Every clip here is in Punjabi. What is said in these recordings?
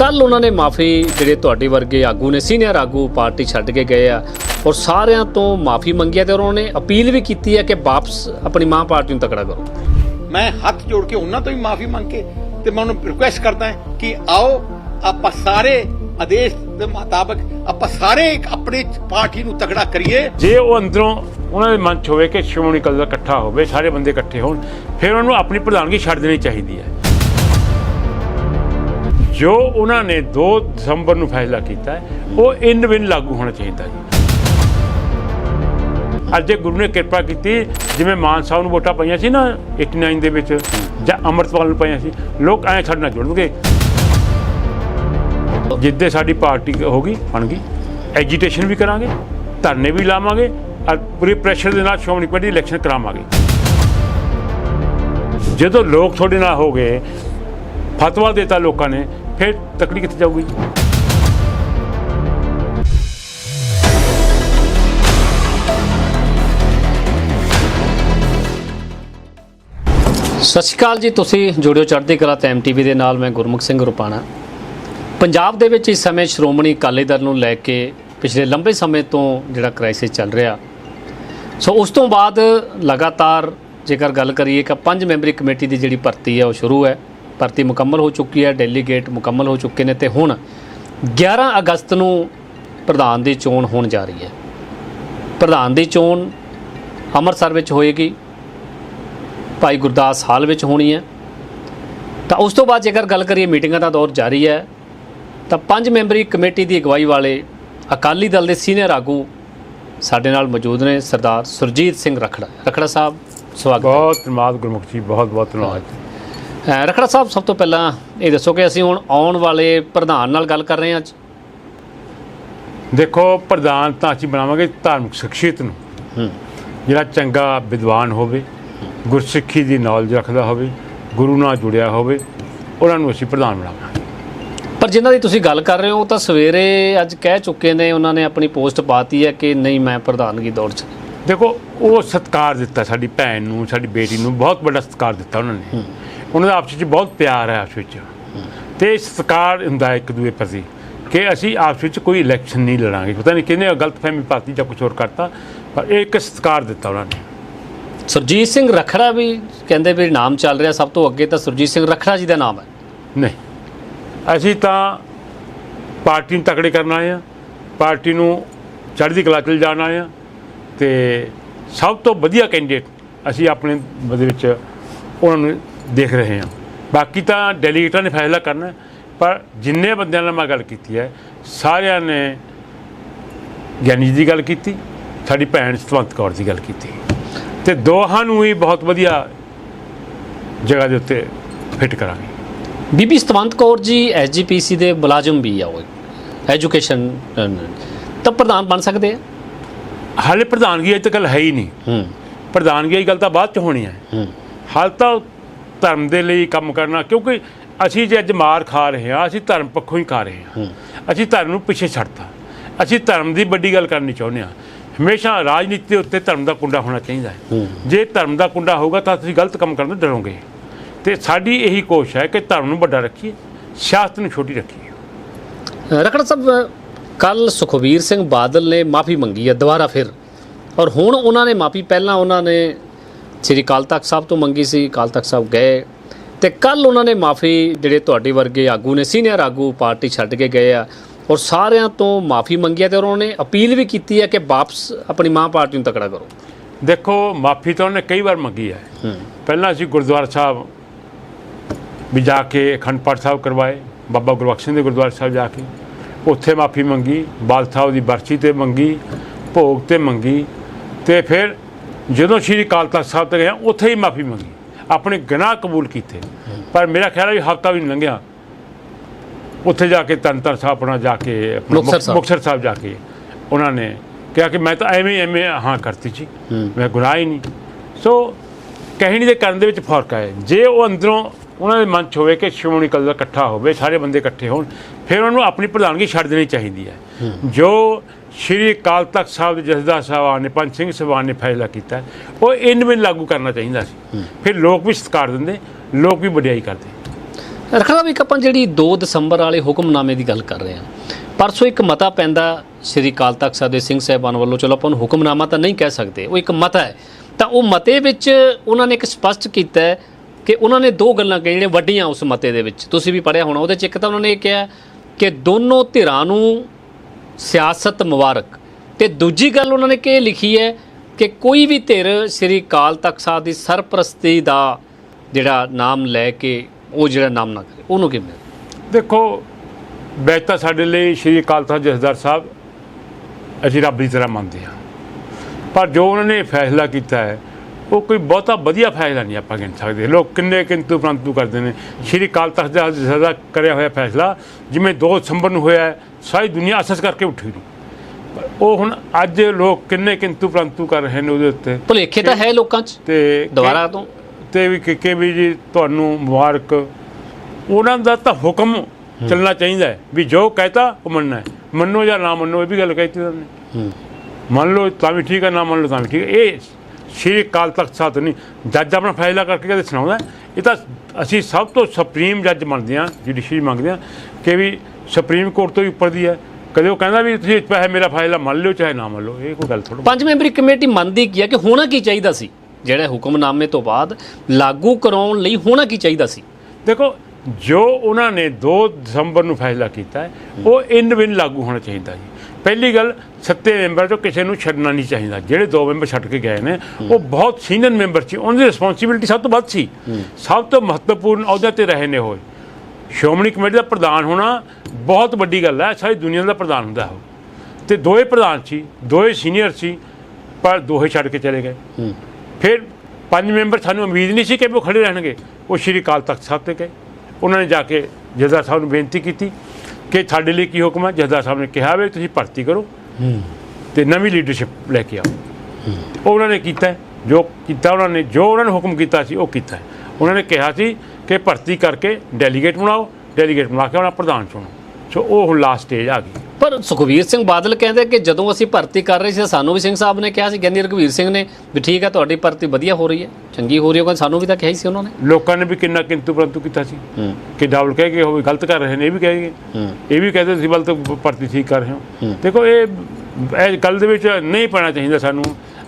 ਕੱਲ ਉਹਨਾਂ ਨੇ ਮਾਫੀ ਜਿਹੜੇ ਤੁਹਾਡੇ ਵਰਗੇ ਆਗੂ ਨੇ ਸੀਨੀਅਰ ਆਗੂ ਪਾਰਟੀ ਛੱਡ ਕੇ ਗਏ ਆ ਔਰ ਸਾਰਿਆਂ ਤੋਂ ਮਾਫੀ ਮੰਗੀ ਹੈ ਤੇ ਉਹਨਾਂ ਨੇ ਅਪੀਲ ਵੀ ਕੀਤੀ ਹੈ ਕਿ ਵਾਪਸ ਆਪਣੀ ਮਾਂ ਪਾਰਟੀ ਨੂੰ ਤਕੜਾ ਕਰੋ। ਮੈਂ ਹੱਥ ਜੋੜ ਕੇ ਉਹਨਾਂ ਤੋਂ ਵੀ ਮਾਫੀ ਮੰਗ ਕੇ ਤੇ ਮੈਂ ਉਹਨੂੰ ਰਿਕੁਐਸਟ ਕਰਦਾ ਹਾਂ ਕਿ ਆਓ ਆਪਾਂ ਸਾਰੇ ਆਦੇਸ਼ ਦੇ ਮੁਤਾਬਕ ਆਪਾਂ ਸਾਰੇ ਇੱਕ ਆਪਣੀ ਪਾਰਟੀ ਨੂੰ ਤਕੜਾ ਕਰੀਏ। ਜੇ ਉਹ ਅੰਦਰੋਂ ਉਹਨਾਂ ਦੇ ਮਨ 'ਚ ਹੋਵੇ ਕਿ ਸ਼੍ਰੋਮਣੀ ਅਕਾਲੀ ਦਲ ਇਕੱਠਾ ਹੋਵੇ ਸਾਰੇ ਬੰਦੇ ਇਕੱਠੇ ਹੋਣ ਫਿਰ ਉਹਨੂੰ ਆਪਣੀ ਪ੍ਰਧਾਨਗੀ ਛੱਡ ਦੇਣੀ ਚਾਹੀਦੀ ਹੈ। ਜੋ ਉਹਨਾਂ ਨੇ 2 ਦਸੰਬਰ ਨੂੰ ਫੈਸਲਾ ਕੀਤਾ ਹੈ, ਉਹ ਇਨ ਬਿਨ ਲਾਗੂ ਹੋਣਾ ਚਾਹੀਦਾ ਜੀ। ਅੱਜ ਗੁਰੂ ਨੇ ਕਿਰਪਾ ਕੀਤੀ, ਜਿਵੇਂ ਮਾਨ ਸਾਹਿਬ ਨੂੰ ਵੋਟਾਂ ਪਈਆਂ ਸੀ ਨਾ 89 ਦੇ ਵਿੱਚ, ਜਾਂ ਅੰਮ੍ਰਿਤਪਾਲ ਨੂੰ ਪਈਆਂ ਸੀ, ਲੋਕ ਐਂ ਸਾਡੇ ਨਾਲ ਜੁੜਨਗੇ। ਜਿੱਦੇ ਸਾਡੀ ਪਾਰਟੀ ਹੋ ਗਈ, ਬਣ ਗਈ ਐਜੀਟੇਸ਼ਨ ਵੀ ਕਰਾਂਗੇ, ਧਰਨੇ ਵੀ ਲਾਵਾਂਗੇ, ਔਰ ਪੂਰੇ ਪ੍ਰੈਸ਼ਰ ਦੇ ਨਾਲ ਸ਼੍ਰੋਮਣੀ ਕਮੇਟੀ ਇਲੈਕਸ਼ਨ ਕਰਾਵਾਂਗੇ। ਜਦੋਂ ਲੋਕ ਤੁਹਾਡੇ ਨਾਲ ਹੋ ਗਏ, ਫਤਵਾ ਦਿੱਤਾ ਲੋਕਾਂ ਨੇ ਫਿਰ ਤਕੜੀ ਕਿੱਥੇ ਜਾਊਗੀ? ਸਤਿ ਸ਼੍ਰੀ ਅਕਾਲ ਜੀ, ਤੁਸੀਂ ਜੁੜਿਓ ਚੜ੍ਹਦੀ ਕਲਾ ਟਾਈਮ ਟੀਵੀ ਦੇ ਨਾਲ, ਮੈਂ ਗੁਰਮੁਖ ਸਿੰਘ ਰੁਪਾਣਾ। ਪੰਜਾਬ ਦੇ ਵਿੱਚ ਇਸ ਸਮੇਂ ਸ਼੍ਰੋਮਣੀ ਅਕਾਲੀ ਦਲ ਨੂੰ ਲੈ ਕੇ ਪਿਛਲੇ ਲੰਬੇ ਸਮੇਂ ਤੋਂ ਜਿਹੜਾ ਕ੍ਰਾਈਸਿਸ ਚੱਲ ਰਿਹਾ। ਸੋ ਉਸ ਤੋਂ ਬਾਅਦ ਲਗਾਤਾਰ ਜੇਕਰ ਗੱਲ ਕਰੀਏ ਕਿ ਪੰਜ ਮੈਂਬਰੀ ਕਮੇਟੀ ਦੀ ਜਿਹੜੀ ਭਰਤੀ ਹੈ, ਉਹ ਸ਼ੁਰੂ ਹੈ। ਭਰਤੀ ਮੁਕੰਮਲ ਹੋ ਚੁੱਕੀ ਹੈ ਡੈਲੀਗੇਟ ਮੁਕੰਮਲ ਹੋ ਚੁੱਕੇ ਨੇ ਤੇ ਹੁਣ 11 ਅਗਸਤ ਨੂੰ ਪ੍ਰਧਾਨ ਦੀ ਚੋਣ ਹੋਣ ਜਾ ਰਹੀ ਹੈ। ਪ੍ਰਧਾਨ ਦੀ ਚੋਣ ਅੰਮ੍ਰਿਤਸਰ ਵਿੱਚ ਹੋਏਗੀ, ਭਾਈ ਗੁਰਦਾਸ ਹਾਲ ਵਿੱਚ ਹੋਣੀ ਹੈ। ਤਾਂ ਉਸ ਤੋਂ ਬਾਅਦ ਜੇਕਰ ਗੱਲ ਕਰੀਏ ਮੀਟਿੰਗਾਂ ਦਾ ਦੌਰ ਜਾਰੀ ਹੈ, ਤਾਂ ਪੰਜ ਮੈਂਬਰੀ ਕਮੇਟੀ ਦੀ ਅਗਵਾਈ ਵਾਲੇ ਅਕਾਲੀ ਦਲ ਦੇ ਸੀਨੀਅਰ ਆਗੂ ਸਾਡੇ ਨਾਲ ਮੌਜੂਦ ਨੇ, ਸਰਦਾਰ ਸੁਰਜੀਤ ਸਿੰਘ ਰਖੜਾ। ਰਖੜਾ ਸਾਹਿਬ, ਸਵਾਗਤ ਬਹੁਤ ਧੰਨਵਾਦ ਗੁਰਮੁਖ ਜੀ ਬਹੁਤ ਬਹੁਤ ਧੰਨਵਾਦ। ਰਖੜਾ ਸਾਹਿਬ ਸਭ ਤੋਂ ਪਹਿਲਾਂ ਇਹ ਦੱਸੋ ਕਿ ਅਸੀਂ ਹੁਣ ਆਉਣ ਵਾਲੇ ਪ੍ਰਧਾਨ ਨਾਲ ਗੱਲ ਕਰ ਰਹੇ ਹਾਂ ਅੱਜ। ਦੇਖੋ ਪ੍ਰਧਾਨ ਤਾਂ ਅਸੀਂ ਬਣਾਵਾਂਗੇ ਧਾਰਮਿਕ ਸ਼ਖਸੀਅਤ ਨੂੰ। ਜਿਹੜਾ ਚੰਗਾ ਵਿਦਵਾਨ ਹੋਵੇ ਗੁਰਸਿੱਖੀ ਦੀ ਨੌਲੇਜ ਰੱਖਦਾ ਹੋਵੇ ਗੁਰੂ ਨਾਲ ਜੁੜਿਆ ਹੋਵੇ ਉਹਨਾਂ ਨੂੰ ਅਸੀਂ ਪ੍ਰਧਾਨ ਬਣਾਵਾਂਗੇ। ਪਰ ਜਿਨ੍ਹਾਂ ਦੀ ਤੁਸੀਂ ਗੱਲ ਕਰ ਰਹੇ ਹੋ ਉਹ ਤਾਂ ਸਵੇਰੇ ਅੱਜ ਕਹਿ ਚੁੱਕੇ ਨੇ ਉਹਨਾਂ ਨੇ ਆਪਣੀ ਪੋਸਟ ਪਾਤੀ ਹੈ ਕਿ ਨਹੀਂ ਮੈਂ ਪ੍ਰਧਾਨਗੀ ਦੌੜ 'ਚ। ਦੇਖੋ ਉਹ ਸਤਿਕਾਰ ਦਿੱਤਾ ਸਾਡੀ ਭੈਣ ਨੂੰ ਸਾਡੀ ਬੇਟੀ ਨੂੰ ਬਹੁਤ ਵੱਡਾ ਸਤਿਕਾਰ ਦਿੱਤਾ ਉਹਨਾਂ ਨੇ। ਉਹਨਾਂ ਦਾ ਆਪਸ ਵਿੱਚ ਬਹੁਤ ਪਿਆਰ ਹੈ ਆਪਸ ਵਿੱਚ। ਤੇ ਸਤਿਕਾਰ ਹੁੰਦਾ ਇੱਕ ਦੂਏ ਪ੍ਰਤੀ ਕਿ ਅਸੀਂ ਆਪਸ ਵਿੱਚ ਕੋਈ ਇਲੈਕਸ਼ਨ ਨਹੀਂ ਲੜਾਂਗੇ। ਪਤਾ ਨਹੀਂ ਕਿਹਨੇ ਗਲਤਫਹਿਮੀ ਪਾਤੀ ਜਾਂ ਕੁਝ ਹੋਰ ਕਰਤਾ ਪਰ ਇਹ ਇੱਕ ਸਤਿਕਾਰ ਦਿੱਤਾ ਉਹਨਾਂ ਨੇ। ਸੁਰਜੀਤ ਸਿੰਘ ਰਖੜਾ ਵੀ ਕਹਿੰਦੇ ਵੀ ਨਾਮ ਚੱਲ ਰਿਹਾ ਸਭ ਤੋਂ ਅੱਗੇ ਤਾਂ ਸੁਰਜੀਤ ਸਿੰਘ ਰਖੜਾ ਜੀ ਦਾ ਨਾਮ ਹੈ। ਨਹੀਂ। ਅਸੀਂ ਤਾਂ ਪਾਰਟੀ ਨੂੰ ਤਕੜੇ ਕਰਨ ਆਏ ਆ ਪਾਰਟੀ ਨੂੰ ਚੜ੍ਹਦੀ ਕਲਾ 'ਚ ਲਿਜਾਣ ਆਏ ਆ ਤੇ ਸਭ ਤੋਂ ਵਧੀਆ ਕੈਂਡੀਡੇਟ ਅਸੀਂ ਆਪਣੇ ਦੇ ਵਿੱਚ ਉਹਨਾਂ ਨੂੰ ਦੇਖ ਰਹੇ ਹਾਂ। ਬਾਕੀ ਤਾਂ ਡੈਲੀਗੇਟਾਂ ਨੇ ਫੈਸਲਾ ਕਰਨਾ ਪਰ ਜਿੰਨੇ ਬੰਦਿਆਂ ਨਾਲ ਮੈਂ ਗੱਲ ਕੀਤੀ ਹੈ ਸਾਰਿਆਂ ਨੇ ਗਿਆਨੀ ਦੀ ਗੱਲ ਕੀਤੀ ਸਾਡੀ ਭੈਣ ਸਤਵੰਤ ਕੌਰ ਦੀ ਗੱਲ ਕੀਤੀ। ਤੇ ਦੋਹਾਂ ਨੂੰ ਹੀ ਬਹੁਤ ਵਧੀਆ ਜਗ੍ਹਾ ਦੇ ਉੱਤੇ ਫਿੱਟ ਕਰਾਂਗੇ। ਬੀਬੀ ਸਤਵੰਤ ਕੌਰ ਜੀ ਐਸਜੀਪੀਸੀ ਦੇ ਮੁਲਾਜ਼ਮ ਵੀ ਆ ਉਹ। ਐਜੂਕੇਸ਼ਨ ਤਾਂ ਪ੍ਰਧਾਨ ਬਣ ਸਕਦੇ ਆ? ਹਾਲੇ ਪ੍ਰਧਾਨਗੀ ਅਜੇ ਤੱਕ ਹੈ ਹੀ ਨਹੀਂ। ਹੂੰ। ਪ੍ਰਧਾਨਗੀ ਦੀ ਗੱਲ ਤਾਂ ਬਾਅਦ ਚ ਹੋਣੀ ਹੈ। ਹੂੰ। ਹਾਲ ਤਾਂ ਧਰਮ ਦੇ ਲਈ ਕੰਮ ਕਰਨਾ ਕਿਉਂਕਿ ਅਸੀਂ ਜੇ ਅੱਜ ਮਾਰ ਖਾ ਰਹੇ ਹਾਂ ਅਸੀਂ ਧਰਮ ਪੱਖੋਂ ਹੀ ਖਾ ਰਹੇ ਹਾਂ। ਅਸੀਂ ਧਰਮ ਨੂੰ ਪਿੱਛੇ ਛੱਡਤਾ। ਅਸੀਂ ਧਰਮ ਦੀ ਵੱਡੀ ਗੱਲ ਕਰਨੀ ਚਾਹੁੰਦੇ ਹਾਂ। ਹਮੇਸ਼ਾ ਰਾਜਨੀਤੀ ਦੇ ਉੱਤੇ ਧਰਮ ਦਾ ਕੁੰਡਾ ਹੋਣਾ ਚਾਹੀਦਾ ਹੈ। ਜੇ ਧਰਮ ਦਾ ਕੁੰਡਾ ਹੋਊਗਾ ਤਾਂ ਤੁਸੀਂ ਗਲਤ ਕੰਮ ਕਰਨ ਤੋਂ ਡਰੋਗੇ। ਤੇ ਸਾਡੀ ਇਹੀ ਕੋਸ਼ਿਸ਼ ਹੈ ਕਿ ਧਰਮ ਨੂੰ ਵੱਡਾ ਰੱਖੀਏ ਸਿਆਸਤ ਨੂੰ ਛੋਟੀ ਰੱਖੀਏ। ਰਖੜਾ ਸਾਹਿਬ ਕੱਲ ਸੁਖਵੀਰ ਸਿੰਘ ਬਾਦਲ ਨੇ ਮਾਫੀ ਮੰਗੀ ਹੈ ਦੁਬਾਰਾ ਫਿਰ। ਔਰ ਹੁਣ ਉਹਨਾਂ ਨੇ ਮਾਫੀ ਪਹਿਲਾਂ ਉਹਨਾਂ ਨੇ ਸ੍ਰੀ ਅਕਾਲ ਤਖਤ ਸਾਹਿਬ ਤੋਂ ਮੰਗੀ ਸੀ ਅਕਾਲ ਤਖਤ ਸਾਹਿਬ ਗਏ। ਤੇ ਕੱਲ ਉਹਨਾਂ ਨੇ ਮਾਫੀ ਜਿਹੜੇ ਤੁਹਾਡੇ ਵਰਗੇ ਆਗੂ ਨੇ ਸੀਨੀਅਰ ਆਗੂ ਪਾਰਟੀ ਛੱਡ ਕੇ ਗਏ ਆ ਔਰ ਸਾਰਿਆਂ ਤੋਂ ਮਾਫੀ ਮੰਗੀ ਹੈ ਤੇ ਉਹਨਾਂ ਨੇ ਅਪੀਲ ਵੀ ਕੀਤੀ ਹੈ ਕਿ ਵਾਪਸ ਆਪਣੀ ਮਾਂ ਪਾਰਟੀ ਨੂੰ ਤਕੜਾ ਕਰੋ। ਦੇਖੋ ਮਾਫੀ ਤਾਂ ਉਹਨੇ ਕਈ ਵਾਰ ਮੰਗੀ ਹੈ। ਪਹਿਲਾਂ ਅਸੀਂ ਗੁਰਦੁਆਰਾ ਸਾਹਿਬ ਵੀ ਜਾ ਕੇ ਅਖੰਡ ਪਾਠ ਸਾਹਿਬ ਕਰਵਾਏ ਬਾਬਾ ਗੁਰਬਖਸ਼ ਸਿੰਘ ਦੇ ਗੁਰਦੁਆਰਾ ਸਾਹਿਬ ਜਾ ਕੇ। ਉੱਥੇ ਮਾਫੀ ਮੰਗੀ ਬਾਲ ਸਾਹਿਬ ਦੀ ਬਰਸੀ ਤੇ ਮੰਗੀ ਭੋਗ ਤੇ ਮੰਗੀ ਤੇ ਫਿਰ ਜਦੋਂ ਸ਼੍ਰੀ ਅਕਾਲ ਤਖਤ ਸਾਹਿਬ ਤੇ ਗਿਆ ਉੱਥੇ ਹੀ ਮਾਫੀ ਮੰਗੀ। ਆਪਣੇ ਗੁਨਾਹ ਕਬੂਲ ਕੀਤੇ। ਪਰ ਮੇਰਾ ਖਿਆਲ ਹੈ ਵੀ ਹਫਤਾ ਵੀ ਨਹੀਂ ਲੰਘਿਆ। ਉੱਥੇ ਜਾ ਕੇ ਤਨਤਰ ਸਾਹਿਬ ਆਪਣਾ ਜਾ ਕੇ ਆਪਣਾ ਮੁਕਤਸਰ ਸਾਹਿਬ। ਜਾ ਕੇ ਉਹਨਾਂ ਨੇ ਕਿਹਾ ਕਿ ਮੈਂ ਤਾਂ ਐਵੇਂ ਐਵੇਂ ਹਾਂ ਕਰਤੀ ਸੀ। ਮੈਂ ਗੁਨਾਹ ਹੀ ਨਹੀਂ। ਸੋ ਕਹਿਣੀ ਦੇ ਕਰਨ ਦੇ ਵਿੱਚ ਫ਼ਰਕ ਹੈ ਜੇ ਉਹ ਅੰਦਰੋਂ ਉਹਨਾਂ ਦੇ ਮਨ 'ਚ ਹੋਵੇ ਕਿ ਸ਼੍ਰੋਮਣੀ ਅਕਾਲੀ ਦਲ ਇਕੱਠਾ ਹੋਵੇ ਸਾਰੇ ਬੰਦੇ ਇਕੱਠੇ ਹੋਣ ਫਿਰ ਉਹਨਾਂ ਨੂੰ ਆਪਣੀ ਪ੍ਰਧਾਨਗੀ ਛੱਡ ਦੇਣੀ ਚਾਹੀਦੀ ਹੈ। ਜੋ ਸ਼੍ਰੀ ਅਕਾਲ ਤਖਤ ਸਾਹਿਬ ਦੇ ਜਥੇਦਾਰ ਸਾਹਿਬਾਨ ਨੇ ਪੰਜ ਸਿੰਘ ਸਾਹਿਬਾਨ ਨੇ ਫੈਸਲਾ ਕੀਤਾ। ਉਹ ਇਨ ਵਿੱਚ ਲਾਗੂ ਕਰਨਾ ਚਾਹੀਦਾ ਸੀ। ਫਿਰ ਲੋਕ ਵੀ ਸਤਿਕਾਰ ਦਿੰਦੇ ਲੋਕ ਵੀ ਵਡਿਆਈ ਕਰਦੇ। ਰੱਖਣਾ ਵੀ ਆਪਾਂ ਜਿਹੜੀ 2 ਦਸੰਬਰ ਵਾਲੇ ਹੁਕਮਨਾਮੇ ਦੀ ਗੱਲ ਕਰ ਰਹੇ ਹਾਂ। ਪਰਸੋਂ ਇੱਕ ਮਤਾ ਪੈਂਦਾ ਸ੍ਰੀ ਅਕਾਲ ਤਖਤ ਸਾਹਿਬ ਦੇ ਸਿੰਘ ਸਾਹਿਬਾਨ ਵੱਲੋਂ ਚਲੋ ਆਪਾਂ ਨੂੰ ਹੁਕਮਨਾਮਾ ਤਾਂ ਨਹੀਂ ਕਹਿ ਸਕਦੇ ਉਹ ਇੱਕ ਮਤਾ ਹੈ। ਤਾਂ ਉਹ ਮਤੇ ਵਿੱਚ ਉਹਨਾਂ ਨੇ ਇੱਕ ਸਪਸ਼ਟ ਕੀਤਾ ਹੈ ਕਿ ਉਹਨਾਂ ਨੇ ਦੋ ਗੱਲਾਂ ਕਹੀਆਂ ਜਿਹੜੀਆਂ ਵੱਡੀਆਂ ਉਸ ਮਤੇ ਦੇ ਵਿੱਚ। ਤੁਸੀਂ ਵੀ ਪੜ੍ਹਿਆ ਹੋਣਾ ਉਹਦੇ ਚ ਇੱਕ ਤਾਂ ਉਹਨਾਂ ਨੇ ਇਹ ਕਿਹਾ ਕਿ ਦੋਨੋਂ ਧਿਰਾਂ ਨੂੰ ਸਿਆਸਤ ਮੁਬਾਰਕ। ਤੇ ਦੂਜੀ ਗੱਲ ਉਹਨਾਂ ਨੇ ਕਿ ਲਿਖੀ ਹੈ ਕਿ ਕੋਈ ਵੀ ਧਿਰ ਸ੍ਰੀ ਅਕਾਲ ਤਖਤ ਸਾਹਿਬ ਦੀ ਸਰਪ੍ਰਸਤੀ ਦਾ ਜਿਹੜਾ ਨਾਮ ਲੈ ਕੇ ਉਹ ਜਿਹੜਾ ਨਾਮ ਨਾ ਕਰੇ, ਉਹਨੂੰ ਕਿਵੇਂ? ਦੇਖੋ, ਵੈਸੇ ਤਾਂ ਸਾਡੇ ਲਈ ਸ਼੍ਰੀ ਅਕਾਲ ਤਖਤ ਜਥੇਦਾਰ ਸਾਹਿਬ ਅਸੀਂ ਰੱਬ ਦੀ ਤਰ੍ਹਾਂ ਮੰਨਦੇ ਹਾਂ। ਪਰ ਜੋ ਉਹਨਾਂ ਨੇ ਫੈਸਲਾ ਕੀਤਾ ਹੈ ਉਹ ਕੋਈ ਬਹੁਤਾ ਵਧੀਆ ਫੈਸਲਾ ਨਹੀਂ ਆਪਾਂ ਗਿਣ ਸਕਦੇ। ਲੋਕ ਕਿੰਨੇ ਕਿੰਤੂ ਪ੍ਰੰਤੂ ਕਰਦੇ ਨੇ। ਸ਼੍ਰੀ ਅਕਾਲ ਤਖਤ ਦਾ ਕਰਿਆ ਹੋਇਆ ਫੈਸਲਾ ਜਿਵੇਂ 2 ਦਸੰਬਰ ਨੂੰ ਹੋਇਆ ਸਾਰੀ ਦੁਨੀਆ ਅਸਸ ਕਰਕੇ ਉੱਠੀ ਪਰ ਉਹ ਹੁਣ ਅੱਜ ਲੋਕ ਕਿੰਨੇ ਕਿੰਤੂ ਪ੍ਰੰਤੂ ਕਰ ਰਹੇ ਨੇ ਉਹਦੇ ਉੱਤੇ। ਭੁਲੇਖੇ ਤਾਂ ਹੈ ਲੋਕਾਂ 'ਚ। ਤੇ ਦੁਬਾਰਾ ਤੋਂ। ਤੇ ਵੀ ਕਿ ਕਿ ਵੀ ਜੀ ਤੁਹਾਨੂੰ ਮੁਬਾਰਕ। ਉਹਨਾਂ ਦਾ ਤਾਂ ਹੁਕਮ ਚੱਲਣਾ ਚਾਹੀਦਾ ਵੀ ਜੋ ਕਹਤਾ ਉਹ ਮੰਨਣਾ ਹੈ। ਮੰਨੋ ਜਾਂ ਨਾ ਮੰਨੋ ਇਹ ਵੀ ਗੱਲ ਕਹੀ ਉਹਨਾਂ ਨੇ। ਹੂੰ। ਮੰਨ ਲਓ ਤਾਂ ਵੀ ਠੀਕ ਹੈ ਨਾ ਮੰਨ ਲਓ ਤਾਂ ਵੀ ਠੀਕ ਹੈ। ਇਹ ਸ਼੍ਰੀ ਅਕਾਲ ਤਖਤ ਸਾਹਿਬ ਤੋਂ ਨਹੀਂ ਜੱਜ ਆਪਣਾ ਫੈਸਲਾ ਕਰਕੇ ਕਦੇ ਸੁਣਾਉਂਦਾ। ਇਹ ਤਾਂ ਅਸੀਂ ਸਭ ਤੋਂ ਸੁਪਰੀਮ ਜੱਜ ਮੰਨਦੇ ਹਾਂ ਜੁਡੀਸ਼ਰੀ ਮੰਗਦੇ ਹਾਂ ਕਿ ਵੀ ਸੁਪਰੀਮ ਕੋਰਟ ਤੋਂ ਵੀ ਉੱਪਰ ਦੀ ਹੈ। ਕਦੇ ਉਹ ਕਹਿੰਦਾ ਵੀ ਤੁਸੀਂ ਪੈਸੇ ਮੇਰਾ ਫੈਸਲਾ ਮੰਨ ਲਿਓ ਚਾਹੇ ਨਾ ਮੰਨ ਲਓ ਇਹ ਕੋਈ ਗੱਲ ਥੋੜ੍ਹਾ ਪੰਜ ਮੈਂਬਰੀ ਕਮੇਟੀ ਮੰਨਦੀ ਕੀ ਹੈ ਕਿ ਹੋਣਾ ਕੀ ਚਾਹੀਦਾ ਸੀ? ਜਿਹੜਾ ਹੁਕਮਨਾਮੇ ਤੋਂ ਬਾਅਦ ਲਾਗੂ ਕਰਾਉਣ ਲਈ ਹੋਣਾ ਕੀ ਚਾਹੀਦਾ ਸੀ? ਦੇਖੋ ਜੋ ਉਹਨਾਂ ਨੇ 2 ਦਸੰਬਰ ਨੂੰ ਫੈਸਲਾ ਕੀਤਾ ਹੈ ਉਹ ਇਨ ਬਿਨ ਲਾਗੂ ਹੋਣਾ ਚਾਹੀਦਾ ਜੀ। ਪਹਿਲੀ ਗੱਲ ਸੱਤੇ ਮੈਂਬਰ ਤੋਂ ਕਿਸੇ ਨੂੰ ਛੱਡਣਾ ਨਹੀਂ ਚਾਹੀਦਾ। ਜਿਹੜੇ ਦੋ ਮੈਂਬਰ ਛੱਡ ਕੇ ਗਏ ਨੇ ਉਹ ਬਹੁਤ ਸੀਨੀਅਰ ਮੈਂਬਰ ਸੀ। ਉਹਨਾਂ ਦੀ ਰਿਸਪੌਂਸਿਬਿਲਟੀ ਸਭ ਤੋਂ ਵੱਧ ਸੀ। ਸਭ ਤੋਂ ਮਹੱਤਵਪੂਰਨ ਅਹੁਦੇ ਤੇ ਰਹੇ ਨੇ ਉਹ। ਸ਼੍ਰੋਮਣੀ ਕਮੇਟੀ ਦਾ ਪ੍ਰਧਾਨ ਹੋਣਾ ਬਹੁਤ ਵੱਡੀ ਗੱਲ ਹੈ। ਸਾਰੀ ਦੁਨੀਆ ਦਾ ਪ੍ਰਧਾਨ ਹੁੰਦਾ ਉਹ। ਤੇ ਦੋਏ ਪ੍ਰਧਾਨ ਸੀ ਦੋਏ ਸੀਨੀਅਰ ਸੀ ਪਰ ਦੋਹੇ ਛੱਡ ਕੇ ਚਲੇ ਗਏ। ਹੂੰ। ਫਿਰ ਪੰਜ ਮੈਂਬਰ ਸਾਨੂੰ ਉਮੀਦ ਨਹੀਂ ਸੀ ਕਿ ਉਹ ਖੜੇ ਰਹਿਣਗੇ। ਉਹ ਸ਼੍ਰੀ ਅਕਾਲ ਤਖਤ ਸਾਹਿਬ ਤੇ ਗਏ। ਉਹਨਾਂ ਨੇ ਜਾ ਕੇ ਜਥੇਦਾਰ ਸਾਹਿਬ ਨੂੰ ਬੇਨਤੀ ਕੀਤੀ। ਕਿ ਸਾਡੇ ਲਈ ਕੀ ਹੁਕਮ ਹੈ? ਜਥੇਦਾਰ ਸਾਹਿਬ ਨੇ ਕਿਹਾ ਵੀ ਤੁਸੀਂ ਭਰਤੀ ਕਰੋ ਤੇ ਨਵੀਂ ਲੀਡਰਸ਼ਿਪ ਲੈ ਕੇ ਆਓ। ਉਹ ਉਹਨਾਂ ਨੇ ਕੀਤਾ। ਜੋ ਕੀਤਾ ਉਹਨਾਂ ਨੇ ਜੋ ਉਹਨਾਂ ਨੇ ਹੁਕਮ ਕੀਤਾ ਸੀ ਉਹ ਕੀਤਾ। ਉਹਨਾਂ ਨੇ ਕਿਹਾ ਸੀ ਕਿ ਭਰਤੀ ਕਰਕੇ ਡੈਲੀਗੇਟ ਬਣਾਓ। ਡੈਲੀਗੇਟ ਬਣਾ ਕੇ ਉਹਨਾਂ ਪ੍ਰਧਾਨ ਚੁਣੋ। ਸੋ ਉਹ ਹੁਣ ਲਾਸਟ ਸਟੇਜ ਆ ਗਈ। ਪਰ ਸੁਖਵੀਰ ਸਿੰਘ ਬਾਦਲ ਕਹਿੰਦੇ ਕਿ ਜਦੋਂ ਅਸੀਂ ਭਰਤੀ ਕਰ ਰਹੇ ਸੀ ਸਾਨੂੰ ਵੀ ਸਿੰਘ ਸਾਹਿਬ ਨੇ ਕਿਹਾ ਸੀ ਗਿਆਨੀ ਰਘਵੀਰ ਸਿੰਘ ਨੇ ਵੀ ਠੀਕ ਹੈ ਤੁਹਾਡੀ ਭਰਤੀ ਵਧੀਆ ਹੋ ਰਹੀ ਹੈ ਚੰਗੀ ਹੋ ਰਹੀ ਹੈ ਸਾਨੂੰ ਵੀ ਤਾਂ ਕਿਹਾ ਹੀ ਸੀ ਉਹਨਾਂ ਨੇ। ਲੋਕਾਂ ਨੇ ਵੀ ਕਿੰਨਾ ਕਿੰਤੂ ਪ੍ਰੰਤੂ ਕੀਤਾ ਸੀ। ਕਿ ਡਬਲ ਕਹਿ ਕੇ ਉਹ ਵੀ ਗਲਤ ਕਰ ਰਹੇ ਨੇ ਇਹ ਵੀ ਕਹੇਗੇ ਹੂੰ। ਇਹ ਵੀ ਕਹਿੰਦੇ ਤੁਸੀਂ ਬਲ ਤੋਂ ਭਰਤੀ ਠੀਕ ਕਰ ਰਹੇ ਹੋ। ਹੂੰ। ਦੇਖੋ ਇਹ ਇਹ ਗੱਲ ਦੇ ਵਿੱਚ ਨਹੀਂ ਪੈਣਾ ਚਾਹੀਦਾ ਸਾਨੂੰ।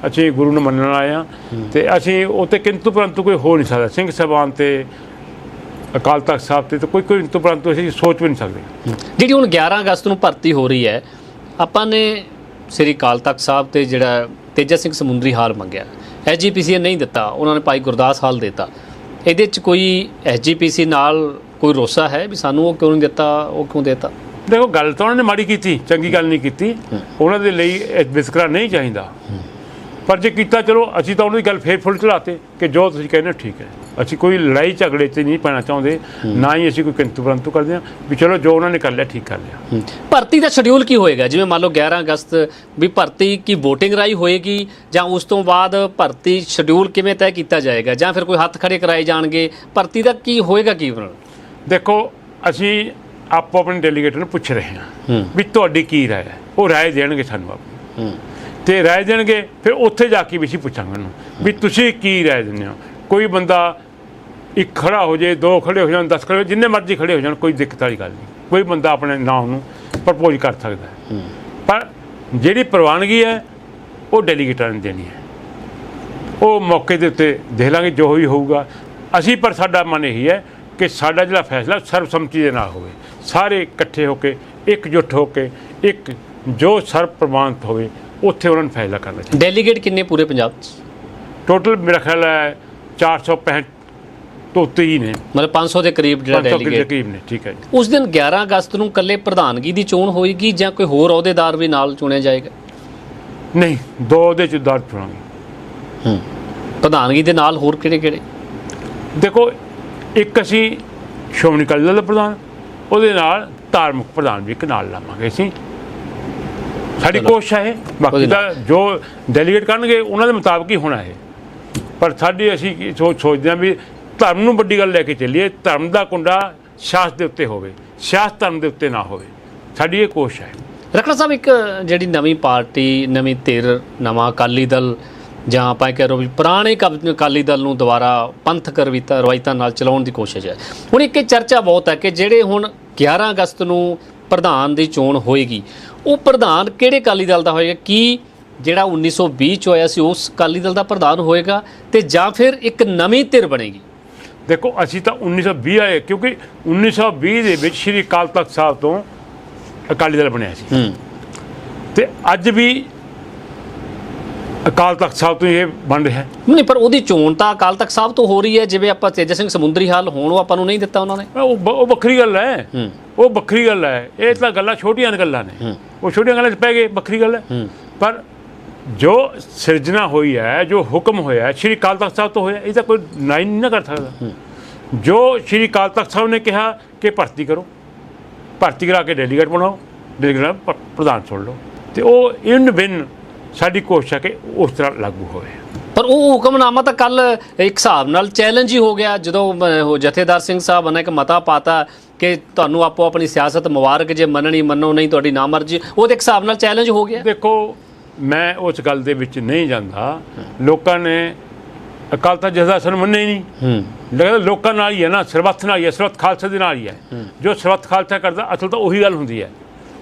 ਅਸੀਂ ਗੁਰੂ ਨੂੰ ਮੰਨਣ ਆਏ ਆ ਤੇ ਅਸੀਂ ਉਤੇ ਕਿੰਤੂ ਪਰੰਤੂ ਕੋਈ ਹੋ ਨਹੀਂ ਸਕਦਾ। ਸਿੰਘ ਸਾਹਿਬਾਨ ਤੇ ਅਕਾਲ ਤਖਤ ਸਾਹਿਬ ਤੇ ਤਾਂ ਕੋਈ ਕੋਈ ਕਿੰਤੂ ਪਰੰਤੂ ਅਸੀਂ ਸੋਚ ਵੀ ਨਹੀਂ ਸਕਦੇ। ਜਿਹੜੀ ਹੁਣ 11 ਅਗਸਤ ਨੂੰ ਭਰਤੀ ਹੋ ਰਹੀ ਹੈ ਆਪਾਂ ਨੇ ਸ੍ਰੀ ਅਕਾਲ ਤਖਤ ਸਾਹਿਬ ਤੇ ਜਿਹੜਾ ਤੇਜਾ ਸਿੰਘ ਸਮੁੰਦਰੀ ਹਾਲ ਮੰਗਿਆ। ਐਸਜੀਪੀਸੀ ਨੇ ਨਹੀਂ ਦਿੱਤਾ ਉਹਨਾਂ ਨੇ ਭਾਈ ਗੁਰਦਾਸ ਹਾਲ ਦਿੱਤਾ। ਇਹਦੇ ਚ ਕੋਈ ਐਸਜੀਪੀਸੀ ਨਾਲ ਕੋਈ ਰੋਸਾ ਹੈ ਵੀ ਸਾਨੂੰ ਉਹ ਕਿਉਂ ਨਹੀਂ ਦਿੱਤਾ ਉਹ ਕਿਉਂ ਦਿੱਤਾ? ਦੇਖੋ ਗੱਲ ਤਾਂ ਉਹਨਾਂ ਨੇ ਮਾੜੀ ਕੀਤੀ ਚੰਗੀ ਗੱਲ ਨਹੀਂ ਕੀਤੀ। ਉਹਨਾਂ ਦੇ ਲਈ ਇਹ ਵਿਤਕਰਾ ਨਹੀਂ ਚਾਹੀਦਾ। ਪਰ ਜੇ ਕੀਤਾ ਚਲੋ ਅਸੀਂ ਤਾਂ ਉਹਨਾਂ ਦੀ ਗੱਲ ਫੇਰ ਫੁੱਲ ਚੜਾਤੇ ਕਿ ਜੋ ਤੁਸੀਂ ਕਹਿੰਦੇ ਠੀਕ ਹੈ। ਅਸੀਂ ਕੋਈ ਲੜਾਈ ਝਗੜੇ 'ਚ ਨਹੀਂ ਪੈਣਾ ਚਾਹੁੰਦੇ ਨਾ ਹੀ ਅਸੀਂ ਕੋਈ ਕਿੰਤੂ ਪਰੰਤੂ ਕਰਦੇ ਹਾਂ ਵੀ ਚਲੋ ਜੋ ਉਹਨਾਂ ਨੇ ਕਰ ਲਿਆ ਠੀਕ ਕਰ ਲਿਆ। ਭਰਤੀ ਦਾ ਸ਼ਡਿਊਲ ਕੀ ਹੋਏਗਾ? ਜਿਵੇਂ ਮੰਨ ਲਓ 11 ਅਗਸਤ ਵੀ ਭਰਤੀ ਕੀ VOTING ਰਾਈ ਹੋਏਗੀ ਜਾਂ ਉਸ ਤੋਂ ਬਾਅਦ ਭਰਤੀ ਸ਼ਡਿਊਲ ਕਿਵੇਂ ਤੈਅ ਕੀਤਾ ਜਾਏਗਾ? ਜਾਂ ਫਿਰ ਕੋਈ ਹੱਥ ਖੜੇ ਕਰਾਏ ਜਾਣਗੇ? ਭਰਤੀ ਦਾ ਕੀ ਹੋਏਗਾ ਕੀ ਦੇਖੋ ਅਸੀਂ ਆਪੋ ਆਪਣੇ ਡੈਲੀਗੇਟ ਨੂੰ ਪੁੱਛ ਰਹੇ ਹਾਂ ਹੂੰ। ਵੀ ਤੁਹਾਡੀ ਕੀ ਰਾਏ ਹੈ? ਉਹ ਰਾਏ ਦੇਣਗੇ ਸਾਨੂੰ ਆਪ। ਹੂੰ। ਤੇ ਰਾਏ ਦੇਣਗੇ ਫਿਰ ਉੱਥੇ ਜਾ ਕੇ ਵੀ ਅਸੀਂ ਪੁੱਛਾਂਗੇ ਉਹਨੂੰ ਵੀ ਤੁਸੀਂ ਕੀ ਰਾਏ ਦਿੰਦੇ ਹੋ? ਕੋਈ ਬੰਦਾ ਇੱਕ ਖੜਾ ਹੋ ਜੇ ਦੋ ਖੜੇ ਹੋ ਜਾਣ 10 ਖੜੇ ਜਿੰਨੇ ਮਰਜ਼ੀ ਖੜੇ ਹੋ ਜਾਣ ਕੋਈ ਦਿੱਕਤ ਵਾਲੀ ਗੱਲ ਨਹੀਂ। ਕੋਈ ਬੰਦਾ ਆਪਣੇ ਨਾਮ ਨੂੰ ਪ੍ਰਪੋਜ਼ ਕਰ ਸਕਦਾ ਹੈ। ਪਰ ਜਿਹੜੀ ਪ੍ਰਵਾਨਗੀ ਹੈ ਉਹ ਡੈਲੀਗੇਟਾਂ ਨੇ ਦੇਣੀ ਹੈ। ਉਹ ਮੌਕੇ ਦੇ ਉੱਤੇ ਦੇਖ ਲਾਂਗੇ ਜੋ ਵੀ ਹੋਊਗਾ। ਅਸੀਂ ਪਰ ਸਾਡਾ ਮਨ ਇਹੀ ਹੈ ਕਿ ਸਾਡਾ ਜਿਹੜਾ ਫੈਸਲਾ ਸਰਬਸੰਮਤੀ ਦੇ ਨਾਲ ਹੋਵੇ। ਸਾਰੇ ਇਕੱਠੇ ਹੋ ਕੇ ਇਕਜੁੱਟ ਹੋ ਕੇ ਇੱਕ ਜੋ ਸਰਬ ਪ੍ਰਵਾਨਿਤ ਹੋਵੇ ਉੱਥੇ ਉਹਨਾਂ ਨੂੰ ਫੈਸਲਾ ਕਰਨਾ ਚਾਹੀਦਾ। ਡੈਲੀਗੇਟ ਕਿੰਨੇ ਪੂਰੇ ਪੰਜਾਬ 'ਚ? ਟੋਟਲ ਮੇਰਾ ਖਿਆਲ ਹੈ 465 ਤੋਂ ਉੱਤੇ ਹੀ ਨੇ। ਮਤਲਬ 500 ਦੇ ਕਰੀਬ ਜਿਹੜਾ 500 ਦੇ ਡੈਲੀਗੇਟ ਕਰੀਬ ਨੇ ਠੀਕ ਹੈ ਜੀ। ਉਸ ਦਿਨ 11 ਅਗਸਤ ਨੂੰ ਕੱਲੇ ਪ੍ਰਧਾਨਗੀ ਦੀ ਚੋਣ ਹੋਏਗੀ ਜਾਂ ਕੋਈ ਹੋਰ ਅਹੁਦੇਦਾਰ ਵੀ ਨਾਲ ਚੁਣਿਆ ਜਾਏਗਾ? ਨਹੀਂ ਦੋ ਦੇ ਚ ਦਰਜ ਚੁਣਾਂਗੇ ਹੂੰ। ਪ੍ਰਧਾਨਗੀ ਦੇ ਨਾਲ ਹੋਰ ਕਿਹੜੇ ਕਿਹੜੇ? ਦੇਖੋ ਇੱਕ ਅਸੀਂ ਸ਼੍ਰੋਮਣੀ ਅਕਾਲੀ ਦਲ ਦਾ ਪ੍ਰਧਾਨ ਉਹਦੇ ਨਾਲ ਧਾਰਮਿਕ ਪ੍ਰਧਾਨ ਵੀ ਇੱਕ ਨਾਲ ਲਾਵਾਂਗੇ ਅਸੀਂ। ਸਾਡੀ। ਕੋਸ਼ਿਸ਼ ਹੈ ਬਾਕੀ ਦਾ ਜੋ ਡੈਲੀਗੇਟ ਕਰਨਗੇ ਉਹਨਾਂ ਦੇ ਮੁਤਾਬਕ ਹੀ ਹੋਣਾ ਹੈ ਪਰ ਸਾਡੀ ਅਸੀਂ ਸੋਚ ਸੋਚਦੇ ਹਾਂ ਵੀ ਧਰਮ ਨੂੰ ਵੱਡੀ ਗੱਲ ਲੈ ਕੇ ਚੱਲੀਏ ਧਰਮ ਦਾ ਕੁੰਡਾ ਸਿਆਸਤ ਦੇ ਉੱਤੇ ਹੋਵੇ ਸਿਆਸਤ ਧਰਮ ਦੇ ਉੱਤੇ ਨਾ ਹੋਵੇ। ਸਾਡੀ ਇਹ ਕੋਸ਼ਿਸ਼ ਹੈ। ਰਖੜਾ ਸਾਹਿਬ ਇੱਕ ਜਿਹੜੀ ਨਵੀਂ ਪਾਰਟੀ ਨਵੀਂ ਧਿਰ ਨਵਾਂ ਅਕਾਲੀ ਦਲ ਜਾਂ ਆਪਾਂ ਇਹ ਕਹਿ ਰੋ ਵੀ ਪੁਰਾਣੇ ਕਬ- ਅਕਾਲੀ ਦਲ ਨੂੰ ਦੁਬਾਰਾ ਪੰਥਕ ਰਵਾਇਤਾਂ ਨਾਲ ਚਲਾਉਣ ਦੀ ਕੋਸ਼ਿਸ਼ ਹੈ। ਹੁਣ ਇੱਕ ਇਹ ਚਰਚਾ ਬਹੁਤ ਹੈ ਕਿ ਜਿਹੜੇ ਹੁਣ 11 ਅਗਸਤ ਨੂੰ ਪ੍ਰਧਾਨ ਦੀ ਚੋਣ ਹੋਏਗੀ। ਉਹ ਪ੍ਰਧਾਨ ਕਿਹੜੇ ਅਕਾਲੀ ਦਲ ਦਾ ਹੋਏਗਾ? ਕੀ ਜਿਹੜਾ 1920 ਚ ਹੋਇਆ ਸੀ ਉਸ ਅਕਾਲੀ ਦਲ ਦਾ ਪ੍ਰਧਾਨ ਹੋਏਗਾ ਤੇ ਜਾਂ ਫਿਰ ਇੱਕ ਨਵੀਂ ਧਿਰ ਬਣੇਗੀ? ਦੇਖੋ ਅਸੀਂ ਤਾਂ 1920 ਆਏ ਕਿਉਂਕਿ 1920 ਦੇ ਵਿੱਚ ਸ਼੍ਰੀ ਅਕਾਲ ਤਖਤ ਸਾਹਿਬ ਤੋਂ ਅਕਾਲੀ ਦਲ ਬਣਿਆ ਸੀ। ਤੇ ਅੱਜ ਵੀ ਅਕਾਲ ਤਖਤ ਸਾਹਿਬ ਤੋਂ ਇਹ ਬਣ ਰਿਹਾ ਹੈ। ਨਹੀਂ ਪਰ ਉਹਦੀ ਚੋਣ ਤਾਂ ਅਕਾਲ ਤਖਤ ਸਾਹਿਬ ਤੋਂ ਹੋ ਰਹੀ ਹੈ ਜਿਵੇਂ ਆਪਾਂ ਤੇਜਾ ਸਿੰਘ ਸਮੁੰਦਰੀ ਹਾਲ ਹੋਣ ਉਹ ਆਪਾਂ ਨੂੰ ਨਹੀਂ ਦਿੱਤਾ ਉਹਨਾਂ ਨੇ। ਉਹ ਵੱਖਰੀ ਗੱਲ ਹੈ। ਉਹ ਵੱਖਰੀ ਗੱਲ ਹੈ। ਇਹ ਤਾਂ ਗੱਲਾਂ ਛੋਟੀਆਂ ਗੱਲਾਂ ਨੇ। ਉਹ ਛੋਟੀਆਂ ਗੱਲਾਂ 'ਚ ਪੈ ਗਏ ਵੱਖਰੀ ਗੱਲ ਹੈ। ਪਰ ਜੋ ਸਿਰਜਣਾ ਹੋਈ ਹੈ ਜੋ ਹੁਕਮ ਹੋਇਆ ਹੈ ਸ਼੍ਰੀ ਅਕਾਲ ਤਖਤ ਸਾਹਿਬ ਤੋਂ ਹੋਇਆ ਇਹ ਤਾਂ ਕੋਈ ਨਾਈ ਨਹੀਂ ਨਾ ਕਰ ਸਕਦਾ। ਜੋ ਸ਼੍ਰੀ ਅਕਾਲ ਤਖਤ ਸਾਹਿਬ ਨੇ ਕਿਹਾ ਕਿ ਭਰਤੀ ਕਰੋ ਭਰਤੀ ਕਰਾ ਕੇ ਡੈਲੀਗੇਟ ਬਣਾਓ ਡੈਲੀਗੇਟ ਪ੍ਰਧਾਨ ਚੁਣ ਲਓ। ਤੇ ਉਹ ਇਨ ਬਿਨ ਸਾਡੀ ਕੋਸ਼ਿਸ਼ ਹੈ ਕਿ ਉਸ ਤਰ੍ਹਾਂ ਲਾਗੂ ਹੋਵੇ। ਪਰ ਉਹ ਹੁਕਮਨਾਮਾ ਤਾਂ ਕੱਲ ਇੱਕ ਹਿਸਾਬ ਨਾਲ ਚੈਲੰਜ ਹੀ ਹੋ ਗਿਆ। ਜਦੋਂ ਉਹ ਜਥੇਦਾਰ ਸਿੰਘ ਸਾਹਿਬ ਨੇ ਇੱਕ ਮਤਾ ਪਾਤਾ ਕਿ ਤੁਹਾਨੂੰ ਆਪੋ ਆਪਣੀ ਸਿਆਸਤ ਮੁਬਾਰਕ ਜੇ ਮੰਨਣੀ ਮੰਨੋ ਨਹੀਂ ਤੁਹਾਡੀ ਨਾ ਮਰਜ਼ੀ ਉਹਦੇ ਇੱਕ ਹਿਸਾਬ ਨਾਲ ਚੈਲੰਜ ਹੋ ਗਿਆ। ਦੇਖੋ ਮੈਂ ਉਸ ਗੱਲ ਦੇ ਵਿੱਚ ਨਹੀਂ ਜਾਂਦਾ। ਲੋਕਾਂ ਨੇ ਅਕਾਲ ਤਖਤ ਜਥੇਦਾਰ ਸਾਨੂੰ ਮੰਨੇ ਹੀ ਨਹੀਂ। ਹੂੰ। ਲੱਗਦਾ ਲੋਕਾਂ ਨਾਲ ਹੀ ਹੈ ਨਾ ਸਰਬੱਤ ਨਾਲ ਹੀ ਹੈ ਸਰਬੱਤ ਖਾਲਸਾ ਦੇ ਨਾਲ ਹੀ। ਹੈ। ਜੋ ਸਰਬੱਤ ਖਾਲਸਾ ਕਰਦਾ ਅਸਲ ਤਾਂ ਉਹੀ ਗੱਲ ਹੁੰਦੀ ਹੈ।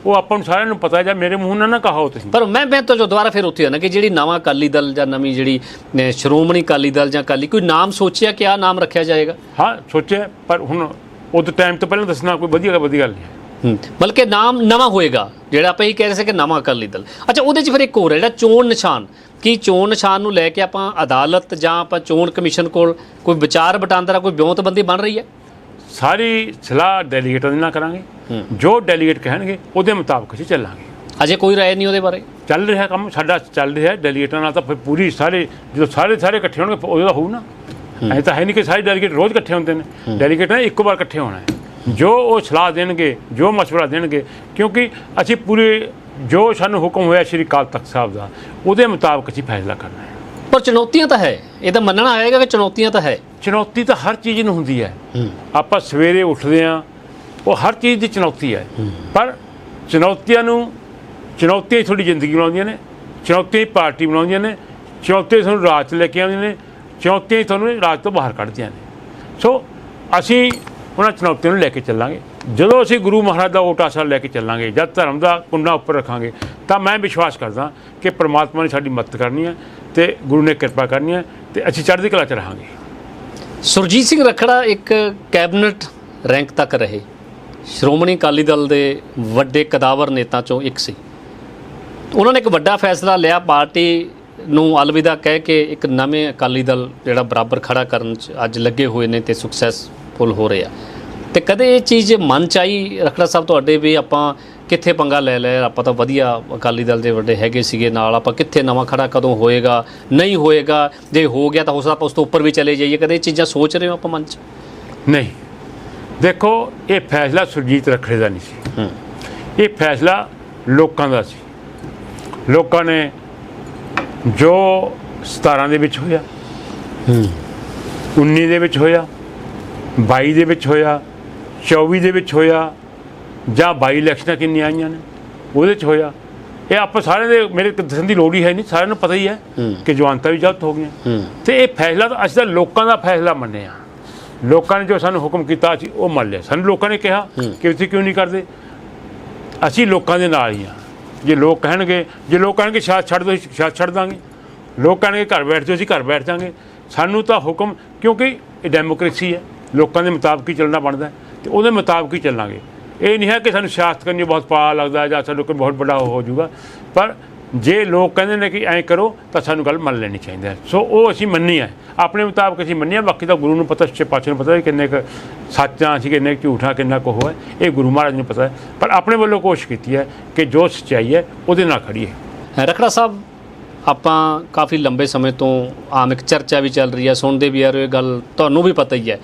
ਉਹ ਆਪਾਂ ਨੂੰ ਸਾਰਿਆਂ ਨੂੰ ਪਤਾ ਜਾਂ ਮੇਰੇ ਮੂੰਹ ਨਾਲ ਨਾ ਕਹਾਓ ਤੁਸੀਂ। ਪਰ ਮੈਂ ਮੈਂ ਤਾਂ ਜੋ ਦੁਬਾਰਾ ਫਿਰ ਉੱਥੇ ਆਣਾ ਕਿ ਜਿਹੜੀ ਨਵਾਂ ਅਕਾਲੀ ਦਲ ਜਾਂ ਨਵੀਂ ਜਿਹੜੀ ਸ਼੍ਰੋਮਣੀ ਅਕਾਲੀ ਦਲ ਜਾਂ ਅਕਾਲੀ ਕੋਈ ਨਾਮ ਸੋਚਿਆ ਕਿ ਆ ਨਾਮ ਰੱਖਿਆ ਜਾਏਗਾ? ਹਾਂ ਸੋਚਿਆ ਪਰ ਹੁਣ ਉਦੋਂ ਟਾਈਮ ਤੋਂ ਪਹਿਲਾਂ ਦੱਸਣਾ ਕੋਈ ਵਧੀਆ ਵਧੀਆ ਗੱਲ ਨਹੀਂ ਬਲਕਿ ਨਾਮ ਨਵਾਂ ਹੋਏਗਾ ਜਿਹੜਾ ਆਪਾਂ ਹੀ ਕਹਿ ਰਹੇ ਸੀ ਕਿ ਨਵਾਂ ਅਕਾਲੀ ਦਲ। ਅੱਛਾ ਉਹਦੇ 'ਚ ਫਿਰ ਇੱਕ ਹੋਰ ਹੈ ਜਿਹੜਾ ਚੋਣ ਨਿਸ਼ਾਨ। ਕੀ ਚੋਣ ਨਿਸ਼ਾਨ ਨੂੰ ਲੈ ਕੇ ਆਪਾਂ ਅਦਾਲਤ ਜਾਂ ਆਪਾਂ ਚੋਣ ਕਮਿਸ਼ਨ ਕੋਲ ਕੋਈ ਵਿਚਾਰ ਵਟਾਂਦਰਾ ਕੋਈ ਵਿਉਂਤਬੰਦੀ ਬਣ ਰਹੀ ਹੈ? ਸਾਰੀ ਸਲਾਹ ਡੈਲੀਗੇਟਾਂ ਦੇ ਨਾਲ ਕਰਾਂਗੇ। ਜੋ ਡੈਲੀਗੇਟ ਕਹਿਣਗੇ ਉਹਦੇ ਮੁਤਾਬਕ ਅਸੀਂ ਚੱਲਾਂਗੇ। ਅਜੇ ਕੋਈ ਰਾਏ ਨਹੀਂ ਉਹਦੇ ਬਾਰੇ? ਚੱਲ ਰਿਹਾ ਕੰਮ ਸਾਡਾ ਚੱਲ ਰਿਹਾ ਡੈਲੀਗੇਟਾਂ ਨਾਲ ਤਾਂ ਫਿਰ ਪੂਰੀ ਸਾਰੇ ਜਦੋਂ ਸਾਰੇ ਸਾਰੇ ਇਕੱਠੇ ਹੋਣਗੇ ਉਹਦਾ ਹੋਊ ਨਾ। ਐਂ ਤਾਂ ਹੈ ਨਹੀਂ ਕਿ ਸਾਰੇ ਡੈਲੀਗੇਟ ਰੋਜ਼ ਇਕੱਠੇ ਹੁੰਦੇ ਨੇ। ਡੈਲੀਗੇਟ ਨੇ ਇੱਕੋ ਵਾਰ ਇਕੱਠੇ ਹੋਣਾ ਹੈ। ਜੋ ਉਹ ਸਲਾਹ ਦੇਣਗੇ ਜੋ ਮਸ਼ਵਰਾ ਦੇਣਗੇ ਕਿਉਂਕਿ ਅਸੀਂ ਪੂਰੇ ਜੋ ਸਾਨੂੰ ਹੁਕਮ ਹੋਇਆ ਸ਼੍ਰੀ ਅਕਾਲ ਤਖਤ ਸਾਹਿਬ ਦਾ ਉਹਦੇ ਮੁਤਾਬਕ ਅਸੀਂ ਫੈਸਲਾ ਕਰਨਾ ਹੈ। ਪਰ ਚੁਣੌਤੀਆਂ ਤਾਂ ਹੈ। ਇਹ ਤਾਂ ਮੰਨਣਾ ਆਏਗਾ ਕਿ ਚੁਣੌਤੀਆਂ ਤਾਂ ਹੈ। ਚੁਣੌਤੀ ਤਾਂ ਹਰ ਚੀਜ਼ ਨੂੰ ਹੁੰਦੀ ਹੈ। ਆਪਾਂ ਸਵੇਰੇ ਉੱਠਦੇ ਆ ਉਹ ਹਰ ਚੀਜ਼ ਦੀ ਚੁਣੌਤੀ ਹੈ। ਪਰ ਚੁਣੌਤੀਆਂ ਨੂੰ ਚੁਣੌਤੀਆਂ ਹੀ ਤੁਹਾਡੀ ਜ਼ਿੰਦਗੀ ਬਣਾਉਂਦੀਆਂ ਨੇ। ਚੁਣੌਤੀਆਂ ਹੀ ਪਾਰਟੀ ਬਣਾਉਂਦੀਆਂ ਨੇ। ਚੁਣੌਤੀਆਂ ਤੁਹਾਨੂੰ ਰਾਜ ਲੈ ਕੇ ਆਉਂਦੀਆਂ ਨੇ। ਚੁਣੌਤੀਆਂ ਹੀ ਤੁਹਾਨੂੰ ਰਾਜ ਤੋਂ ਬਾਹਰ ਕੱਢਦੀਆਂ ਨੇ। ਸੋ ਅਸੀਂ ਉਹਨਾਂ ਚੁਣੌਤੀਆਂ ਨੂੰ ਲੈ ਕੇ ਚੱਲਾਂਗੇ। ਜਦੋਂ ਅਸੀਂ ਗੁਰੂ ਮਹਾਰਾਜ ਦਾ ਓਟ ਆਸਰਾ ਲੈ ਕੇ ਚੱਲਾਂਗੇ ਜਦ ਧਰਮ ਦਾ ਕੁੰਡਾ ਉੱਪਰ ਰੱਖਾਂਗੇ ਤਾਂ ਮੈਂ ਵਿਸ਼ਵਾਸ ਕਰਦਾ ਕਿ ਪ੍ਰਮਾਤਮਾ ਨੇ ਸਾਡੀ ਮਦਦ ਕਰਨੀ ਹੈ। ਤੇ ਗੁਰੂ ਨੇ ਕਿਰਪਾ ਕਰਨੀ ਹੈ ਤੇ ਅਸੀਂ ਚੜ੍ਹਦੀ ਕਲਾ 'ਚ ਰਹਾਂਗੇ। ਸੁਰਜੀਤ ਸਿੰਘ ਰਖੜਾ ਇੱਕ ਕੈਬਨਿਟ ਰੈਂਕ ਤੱਕ ਰਹੇ। ਸ਼੍ਰੋਮਣੀ ਅਕਾਲੀ ਦਲ ਦੇ ਵੱਡੇ ਕਦਾਵਰ ਨੇਤਾ ਚੋਂ ਇੱਕ ਸੀ। ਉਹਨਾਂ ਨੇ ਇੱਕ ਵੱਡਾ ਫੈਸਲਾ ਲਿਆ, ਪਾਰਟੀ ਨੂੰ ਅਲਵਿਦਾ ਕਹਿ ਕੇ ਇੱਕ ਨਵੇਂ ਅਕਾਲੀ ਦਲ ਜਿਹੜਾ ਬਰਾਬਰ ਖੜਾ ਕਰਨ ਚ ਅੱਜ ਲੱਗੇ ਹੋਏ ਨੇ ਤੇ ਸਕਸੈਸਫੁਲ ਹੋ ਰਹੇ ਆ। ਤੇ ਕਦੇ ਇਹ ਚੀਜ਼ ਮਨ ਚ ਆਈ? ਰਖੜਾ ਸਾਹਿਬ, ਤੁਹਾਡੇ ਵੀ ਆਪਾਂ ਕਿੱਥੇ ਪੰਗਾ ਲੈ ਲਿਆ ਆਪਾਂ ਤਾਂ ਵਧੀਆ ਅਕਾਲੀ ਦਲ ਦੇ ਵੱਡੇ ਹੈਗੇ ਸੀਗੇ ਨਾਲ ਆਪਾਂ ਕਿੱਥੇ ਨਵਾਂ ਖੜਾ ਕਦੋਂ ਹੋਏਗਾ ਨਹੀਂ ਹੋਏਗਾ ਜੇ ਹੋ ਗਿਆ ਤਾਂ ਹੋ ਸਕਦਾ ਆਪਾਂ ਉਸ ਤੋਂ ਉੱਪਰ ਵੀ ਚਲੇ ਜਾਈਏ ਕਦੇ ਇਹ ਚੀਜ਼ਾਂ ਸੋਚ ਰਹੇ ਹੋ ਆਪਾਂ ਮਨ ਚ? ਨਹੀਂ। ਦੇਖੋ ਇਹ ਫੈਸਲਾ ਸੁਰਜੀਤ ਰਖੜੇ ਦਾ ਨਹੀਂ ਸੀ। ਇਹ ਫੈਸਲਾ ਲੋਕਾਂ ਦਾ ਸੀ। ਲੋਕਾਂ ਨੇ ਜੋ 17 ਦੇ ਵਿੱਚ ਹੋਇਆ ਹੂੰ। 19 ਦੇ ਵਿੱਚ ਹੋਇਆ 22 ਦੇ ਵਿੱਚ ਹੋਇਆ 24 ਦੇ ਵਿੱਚ ਹੋਇਆ ਜਾਂ 22 ਇਲੈਕਸ਼ਨਾਂ ਕਿੰਨੀਆਂ ਆਈਆਂ ਨੇ? ਉਹਦੇ ਚ ਹੋਇਆ। ਇਹ ਆਪਾਂ ਸਾਰਿਆਂ ਦੇ ਮੇਰੇ ਦੱਸਣ ਦੀ ਲੋੜ ਹੀ ਹੈ ਨਹੀਂ ਸਾਰਿਆਂ ਨੂੰ ਪਤਾ ਹੀ ਹੈ। ਕਿ ਜਵਾਨਤਾ ਵੀ ਜ਼ਬਤ ਹੋ ਗਈਆਂ। ਤੇ ਇਹ ਫੈਸਲਾ ਤਾਂ ਅਸੀਂ ਤਾਂ ਲੋਕਾਂ ਦਾ ਫੈਸਲਾ ਮੰਨਿਆ। ਲੋਕਾਂ ਨੇ ਜੋ ਸਾਨੂੰ ਹੁਕਮ ਕੀਤਾ ਅਸੀਂ ਉਹ ਮੰਨ ਲਿਆ। ਸਾਨੂੰ ਲੋਕਾਂ ਨੇ ਕਿਹਾ। ਕਿ ਤੁਸੀਂ ਕਿਉਂ ਨਹੀਂ ਕਰਦੇ? ਅਸੀਂ ਲੋਕਾਂ ਦੇ ਨਾਲ ਹੀ ਹਾਂ। ਜੇ ਲੋਕ ਕਹਿਣਗੇ ਜੇ ਲੋਕ ਕਹਿਣਗੇ ਸ਼ਾਇਦ ਛੱਡ ਦੋ ਸ਼ਾਇਦ ਛੱਡ ਦਾਂਗੇ। ਲੋਕ ਕਹਿਣਗੇ ਘਰ ਬੈਠ ਜਾਓ ਅਸੀਂ ਘਰ ਬੈਠ ਜਾਾਂਗੇ। ਸਾਨੂੰ ਤਾਂ ਹੁਕਮ ਕਿਉਂਕਿ ਇਹ ਡੈਮੋਕ੍ਰੇਸੀ ਹੈ। ਲੋਕਾਂ ਦੇ ਮੁਤਾਬਕ ਹੀ ਚੱਲਣਾ ਬਣਦਾ ਤੇ ਉਹਦੇ ਮੁਤਾਬਕ ਹੀ ਚੱਲਾਂਗੇ। ਇਹ ਨਹੀਂ ਹੈ ਕਿ ਸਾਨੂੰ ਸਿਆਸਤ ਕਰਨੀ ਬਹੁਤ ਪਾ ਲੱਗਦਾ ਜਾਂ ਸਾਨੂੰ ਕੋਈ ਬਹੁਤ ਵੱਡਾ ਹੋ ਜਾਊਗਾ, ਪਰ ਜੇ ਲੋਕ ਕਹਿੰਦੇ ਨੇ ਕਿ ਐਂ ਕਰੋ, ਤਾਂ ਸਾਨੂੰ ਗੱਲ ਮੰਨ ਲੈਣੀ ਚਾਹੀਦੀ ਹੈ। ਸੋ ਉਹ ਅਸੀਂ ਮੰਨੀ ਹੈ। ਆਪਣੇ ਮੁਤਾਬਕ ਅਸੀਂ ਮੰਨਿਆ ਬਾਕੀ ਤਾਂ ਗੁਰੂ ਨੂੰ ਪਤਾ, ਸੱਚੇ ਪਾਤਸ਼ਾਹ ਨੂੰ ਪਤਾ ਹੈ ਕਿੰਨੇ ਕੁ ਸੱਚਾਂ ਅਸੀਂ ਕਿੰਨੇ ਕੁ ਝੂਠਾਂ, ਕਿੰਨਾ ਕੁ ਉਹ ਹੈ। ਇਹ ਗੁਰੂ ਮਹਾਰਾਜ ਨੂੰ ਪਤਾ ਹੈ। ਪਰ ਆਪਣੇ ਵੱਲੋਂ ਕੋਸ਼ਿਸ਼ ਕੀਤੀ ਹੈ ਕਿ ਜੋ ਸੱਚਾਈ ਹੈ, ਉਹਦੇ ਨਾਲ ਖੜੀਏ ਰਖੜਾ ਸਾਹਿਬ, ਆਪਾਂ ਕਾਫੀ ਲੰਬੇ ਸਮੇਂ ਤੋਂ ਆਮ ਇੱਕ ਚਰਚਾ ਵੀ ਚੱਲ ਰਹੀ ਹੈ, ਸੁਣਦੇ ਵੀ ਆ ਰਹੇ ਹੋ, ਇਹ ਗੱਲ ਤੁਹਾਨੂੰ ਵੀ ਪਤਾ ਹੀ ਹੈ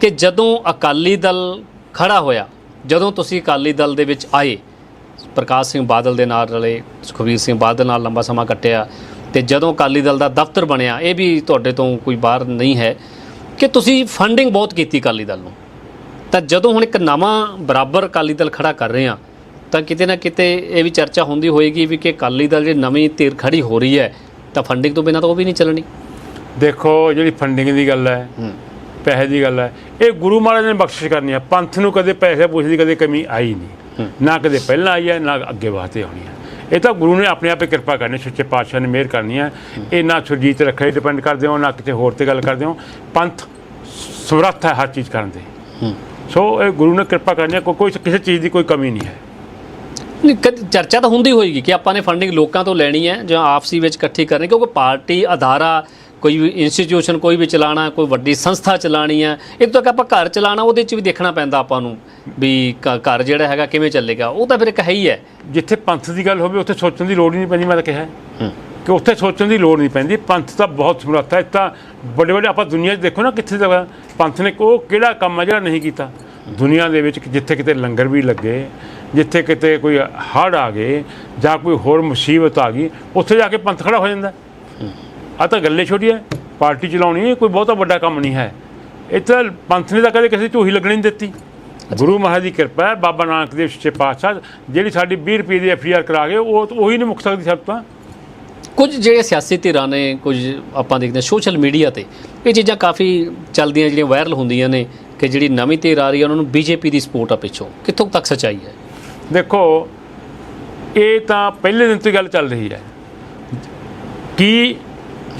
ਕਿ ਜਦੋਂ ਅਕਾਲੀ ਦਲ ਖੜਾ ਹੋਇਆ ਜਦੋਂ ਤੁਸੀਂ ਅਕਾਲੀ ਦਲ ਦੇ ਵਿੱਚ ਆਏ ਪ੍ਰਕਾਸ਼ ਸਿੰਘ ਬਾਦਲ ਦੇ ਨਾਲ ਰਲੇ ਸੁਖਬੀਰ ਸਿੰਘ ਬਾਦਲ ਨਾਲ ਲੰਬਾ ਸਮਾਂ ਕੱਟਿਆ ਤੇ ਜਦੋਂ ਅਕਾਲੀ ਦਲ ਦਾ ਦਫ਼ਤਰ ਬਣਿਆ ਇਹ ਵੀ ਤੁਹਾਡੇ ਤੋਂ ਕੋਈ ਬਾਹਰ ਨਹੀਂ ਹੈ ਕਿ ਤੁਸੀਂ ਫੰਡਿੰਗ ਬਹੁਤ ਕੀਤੀ ਅਕਾਲੀ ਦਲ ਨੂੰ। ਤਾਂ ਜਦੋਂ ਹੁਣ ਇੱਕ ਨਵਾਂ ਬਰਾਬਰ ਅਕਾਲੀ ਦਲ ਖੜਾ ਕਰ ਰਹੇ ਆ ਤਾਂ ਕਿਤੇ ਨਾ ਕਿਤੇ ਇਹ ਵੀ ਚਰਚਾ ਹੁੰਦੀ ਹੋਏਗੀ ਵੀ ਕਿ ਅਕਾਲੀ ਦਲ ਜੇ ਨਵੀਂ ਧਿਰ ਖੜੀ ਹੋ ਰਹੀ ਹੈ ਤਾਂ ਫੰਡਿੰਗ ਤੋਂ ਬਿਨਾਂ ਤਾਂ ਉਹ ਵੀ ਨਹੀਂ ਚੱਲਣੀ। ਦੇਖੋ ਜਿਹੜੀ ਫੰਡਿੰਗ ਦੀ ਗੱਲ ਹੂੰ। ਪੈਸੇ ਦੀ ਗੱਲ ਹੈ। ਇਹ ਗੁਰੂ ਮਹਾਰਾਜ ਨੇ ਬਖਸ਼ਿਸ਼ ਕਰਨੀ ਹੈ। ਪੰਥ ਨੂੰ ਕਦੇ ਪੈਸੇ ਪੂਸੇ ਦੀ ਕਦੇ ਕਮੀ ਆਈ ਨਹੀਂ। ਨਾ ਕਦੇ ਪਹਿਲਾਂ ਆਈ ਹੈ ਨਾ ਅੱਗੇ ਵਾਸਤੇ ਆਉਣੀ ਹੈ। ਇਹ ਤਾਂ ਗੁਰੂ ਨੇ ਆਪਣੇ ਆਪੇ ਕਿਰਪਾ ਕਰਨੀ ਸੱਚੇ ਪਾਤਸ਼ਾਹ ਨੇ ਮਿਹਰ ਕਰਨੀ ਹੈ। ਇਹ ਨਾ ਸੁਰਜੀਤ ਰੱਖੇ ਡਿਪੈਂਡ ਕਰਦੇ ਹੋ ਨਾ ਕਿਤੇ ਹੋਰ ਤੇ ਗੱਲ ਕਰਦੇ ਹੋ। ਪੰਥ ਸਮਰੱਥ ਹੈ ਹਰ ਚੀਜ਼ ਕਰਨ ਦੇ। ਸੋ ਇਹ ਗੁਰੂ ਨੇ ਕਿਰਪਾ ਕਰਨੀ ਹੈ। ਕੋਈ ਕਿਸੇ ਚੀਜ਼ ਦੀ ਕੋਈ ਕਮੀ ਨਹੀਂ ਹੈ। ਚਰਚਾ ਤਾਂ ਹੁੰਦੀ ਹੋਏਗੀ ਕਿ ਆਪਾਂ ਨੇ ਫੰਡਿੰਗ ਲੋਕਾਂ ਤੋਂ ਲੈਣੀ ਹੈ ਜਾਂ ਆਪਸੀ ਵਿੱਚ ਇਕੱਠੀ ਕਰਨੀ ਕਿਉਂਕਿ ਪਾਰਟੀ ਅਦਾਰਾ ਕੋਈ ਵੀ ਇੰਸਟੀਚਿਊਸ਼ਨ ਕੋਈ ਵੀ ਚਲਾਣਾ ਕੋਈ ਵੱਡੀ ਸੰਸਥਾ ਚਲਾਣੀ ਹੈ ਇੱਕ ਤਾਂ ਆਪਾਂ ਘਰ ਚਲਾਣਾ ਉਹਦੇ 'ਚ ਵੀ ਦੇਖਣਾ ਪੈਂਦਾ ਆਪਾਂ ਨੂੰ ਵੀ ਘ- ਘਰ ਜਿਹੜਾ ਹੈਗਾ ਕਿਵੇਂ ਚੱਲੇਗਾ ਉਹ ਤਾਂ ਫਿਰ ਇੱਕ ਹੈ ਹੀ ਹੈ। ਜਿੱਥੇ ਪੰਥ ਦੀ ਗੱਲ ਹੋਵੇ ਉੱਥੇ ਸੋਚਣ ਦੀ ਲੋੜ ਹੀ ਨਹੀਂ ਪੈਂਦੀ ਮੈਂ ਤਾਂ ਕਿਹਾ। ਹੂੰ। ਕਿ ਉੱਥੇ ਸੋਚਣ ਦੀ ਲੋੜ ਨਹੀਂ ਪੈਂਦੀ ਪੰਥ ਤਾਂ ਬਹੁਤ ਸਮਰੱਥ ਹੈ ਇਹ ਤਾਂ ਵੱਡੇ ਵੱਡੇ ਆਪਾਂ ਦੁਨੀਆ 'ਚ ਦੇਖੋ ਨਾ ਕਿੱਥੇ ਤੱਕ ਪੰਥ ਨੇ ਉਹ ਕਿਹੜਾ ਕੰਮ ਹੈ ਜਿਹੜਾ ਨਹੀਂ ਕੀਤਾ। ਦੁਨੀਆ ਦੇ ਵਿੱਚ ਜਿੱਥੇ ਕਿਤੇ ਲੰਗਰ ਵੀ ਲੱਗੇ ਜਿੱਥੇ ਕਿਤੇ ਕੋਈ ਹੜ੍ਹ ਆ ਗਏ ਜਾਂ ਕੋਈ ਹੋਰ ਮੁਸੀਬਤ ਆ ਗਈ ਉੱਥੇ ਜਾ ਕੇ ਪੰਥ ਖੜਾ ਹੋ ਜਾਂਦਾ। ਆ ਤਾਂ ਗੱਲੇ ਛੋਟੀ ਹੈ। ਪਾਰਟੀ ਚਲਾਉਣੀ ਕੋਈ ਬਹੁਤਾ ਵੱਡਾ ਕੰਮ ਨਹੀਂ ਹੈ। ਤਾਂ ਪੰਥ ਨੇ ਤਾਂ ਕਦੇ ਕਿਸੇ ਝੂਹੀ ਲੱਗਣੀ ਨਹੀਂ ਦਿੱਤੀ। ਗੁਰੂ ਮਹਾਰਾਜ ਦੀ ਕਿਰਪਾ ਹੈ ਬਾਬਾ ਨਾਨਕ ਦੇਵ ਸੱਚੇ ਪਾਤਸ਼ਾਹ ਜਿਹੜੀ ਸਾਡੀ 20 ਰੁਪਏ ਦੀ ਐਫ ਆਰ ਕਰਾ ਗਏ ਉਹ ਉਹੀ ਨਹੀਂ ਮੁੱਕ ਸਕਦੀ ਸਭ ਤੋਂ। ਕੁਝ ਜਿਹੜੇ ਸਿਆਸੀ ਧਿਰਾਂ ਨੇ ਕੁਝ ਆਪਾਂ ਦੇਖਦੇ ਹਾਂ ਸੋਸ਼ਲ ਮੀਡੀਆ ਤੇ ਇਹ ਚੀਜ਼ਾਂ ਕਾਫੀ ਚੱਲਦੀਆਂ ਜਿਹੜੀਆਂ ਵਾਇਰਲ ਹੁੰਦੀਆਂ ਨੇ ਕਿ ਜਿਹੜੀ ਨਵੀਂ ਧਿਰ ਆ ਰਹੀ ਹੈ ਉਹਨਾਂ ਨੂੰ ਬੀਜੇਪੀ ਦੀ ਸਪੋਰਟ ਆ ਪਿੱਛੋਂ। ਕਿੱਥੋਂ ਤੱਕ ਸੱਚਾਈ ਹੈ? ਦੇਖੋ ਇਹ ਤਾਂ ਪਹਿਲੇ ਦਿਨ ਤੋਂ ਗੱਲ ਚੱਲ ਰਹੀ ਹੈ। ਕਿ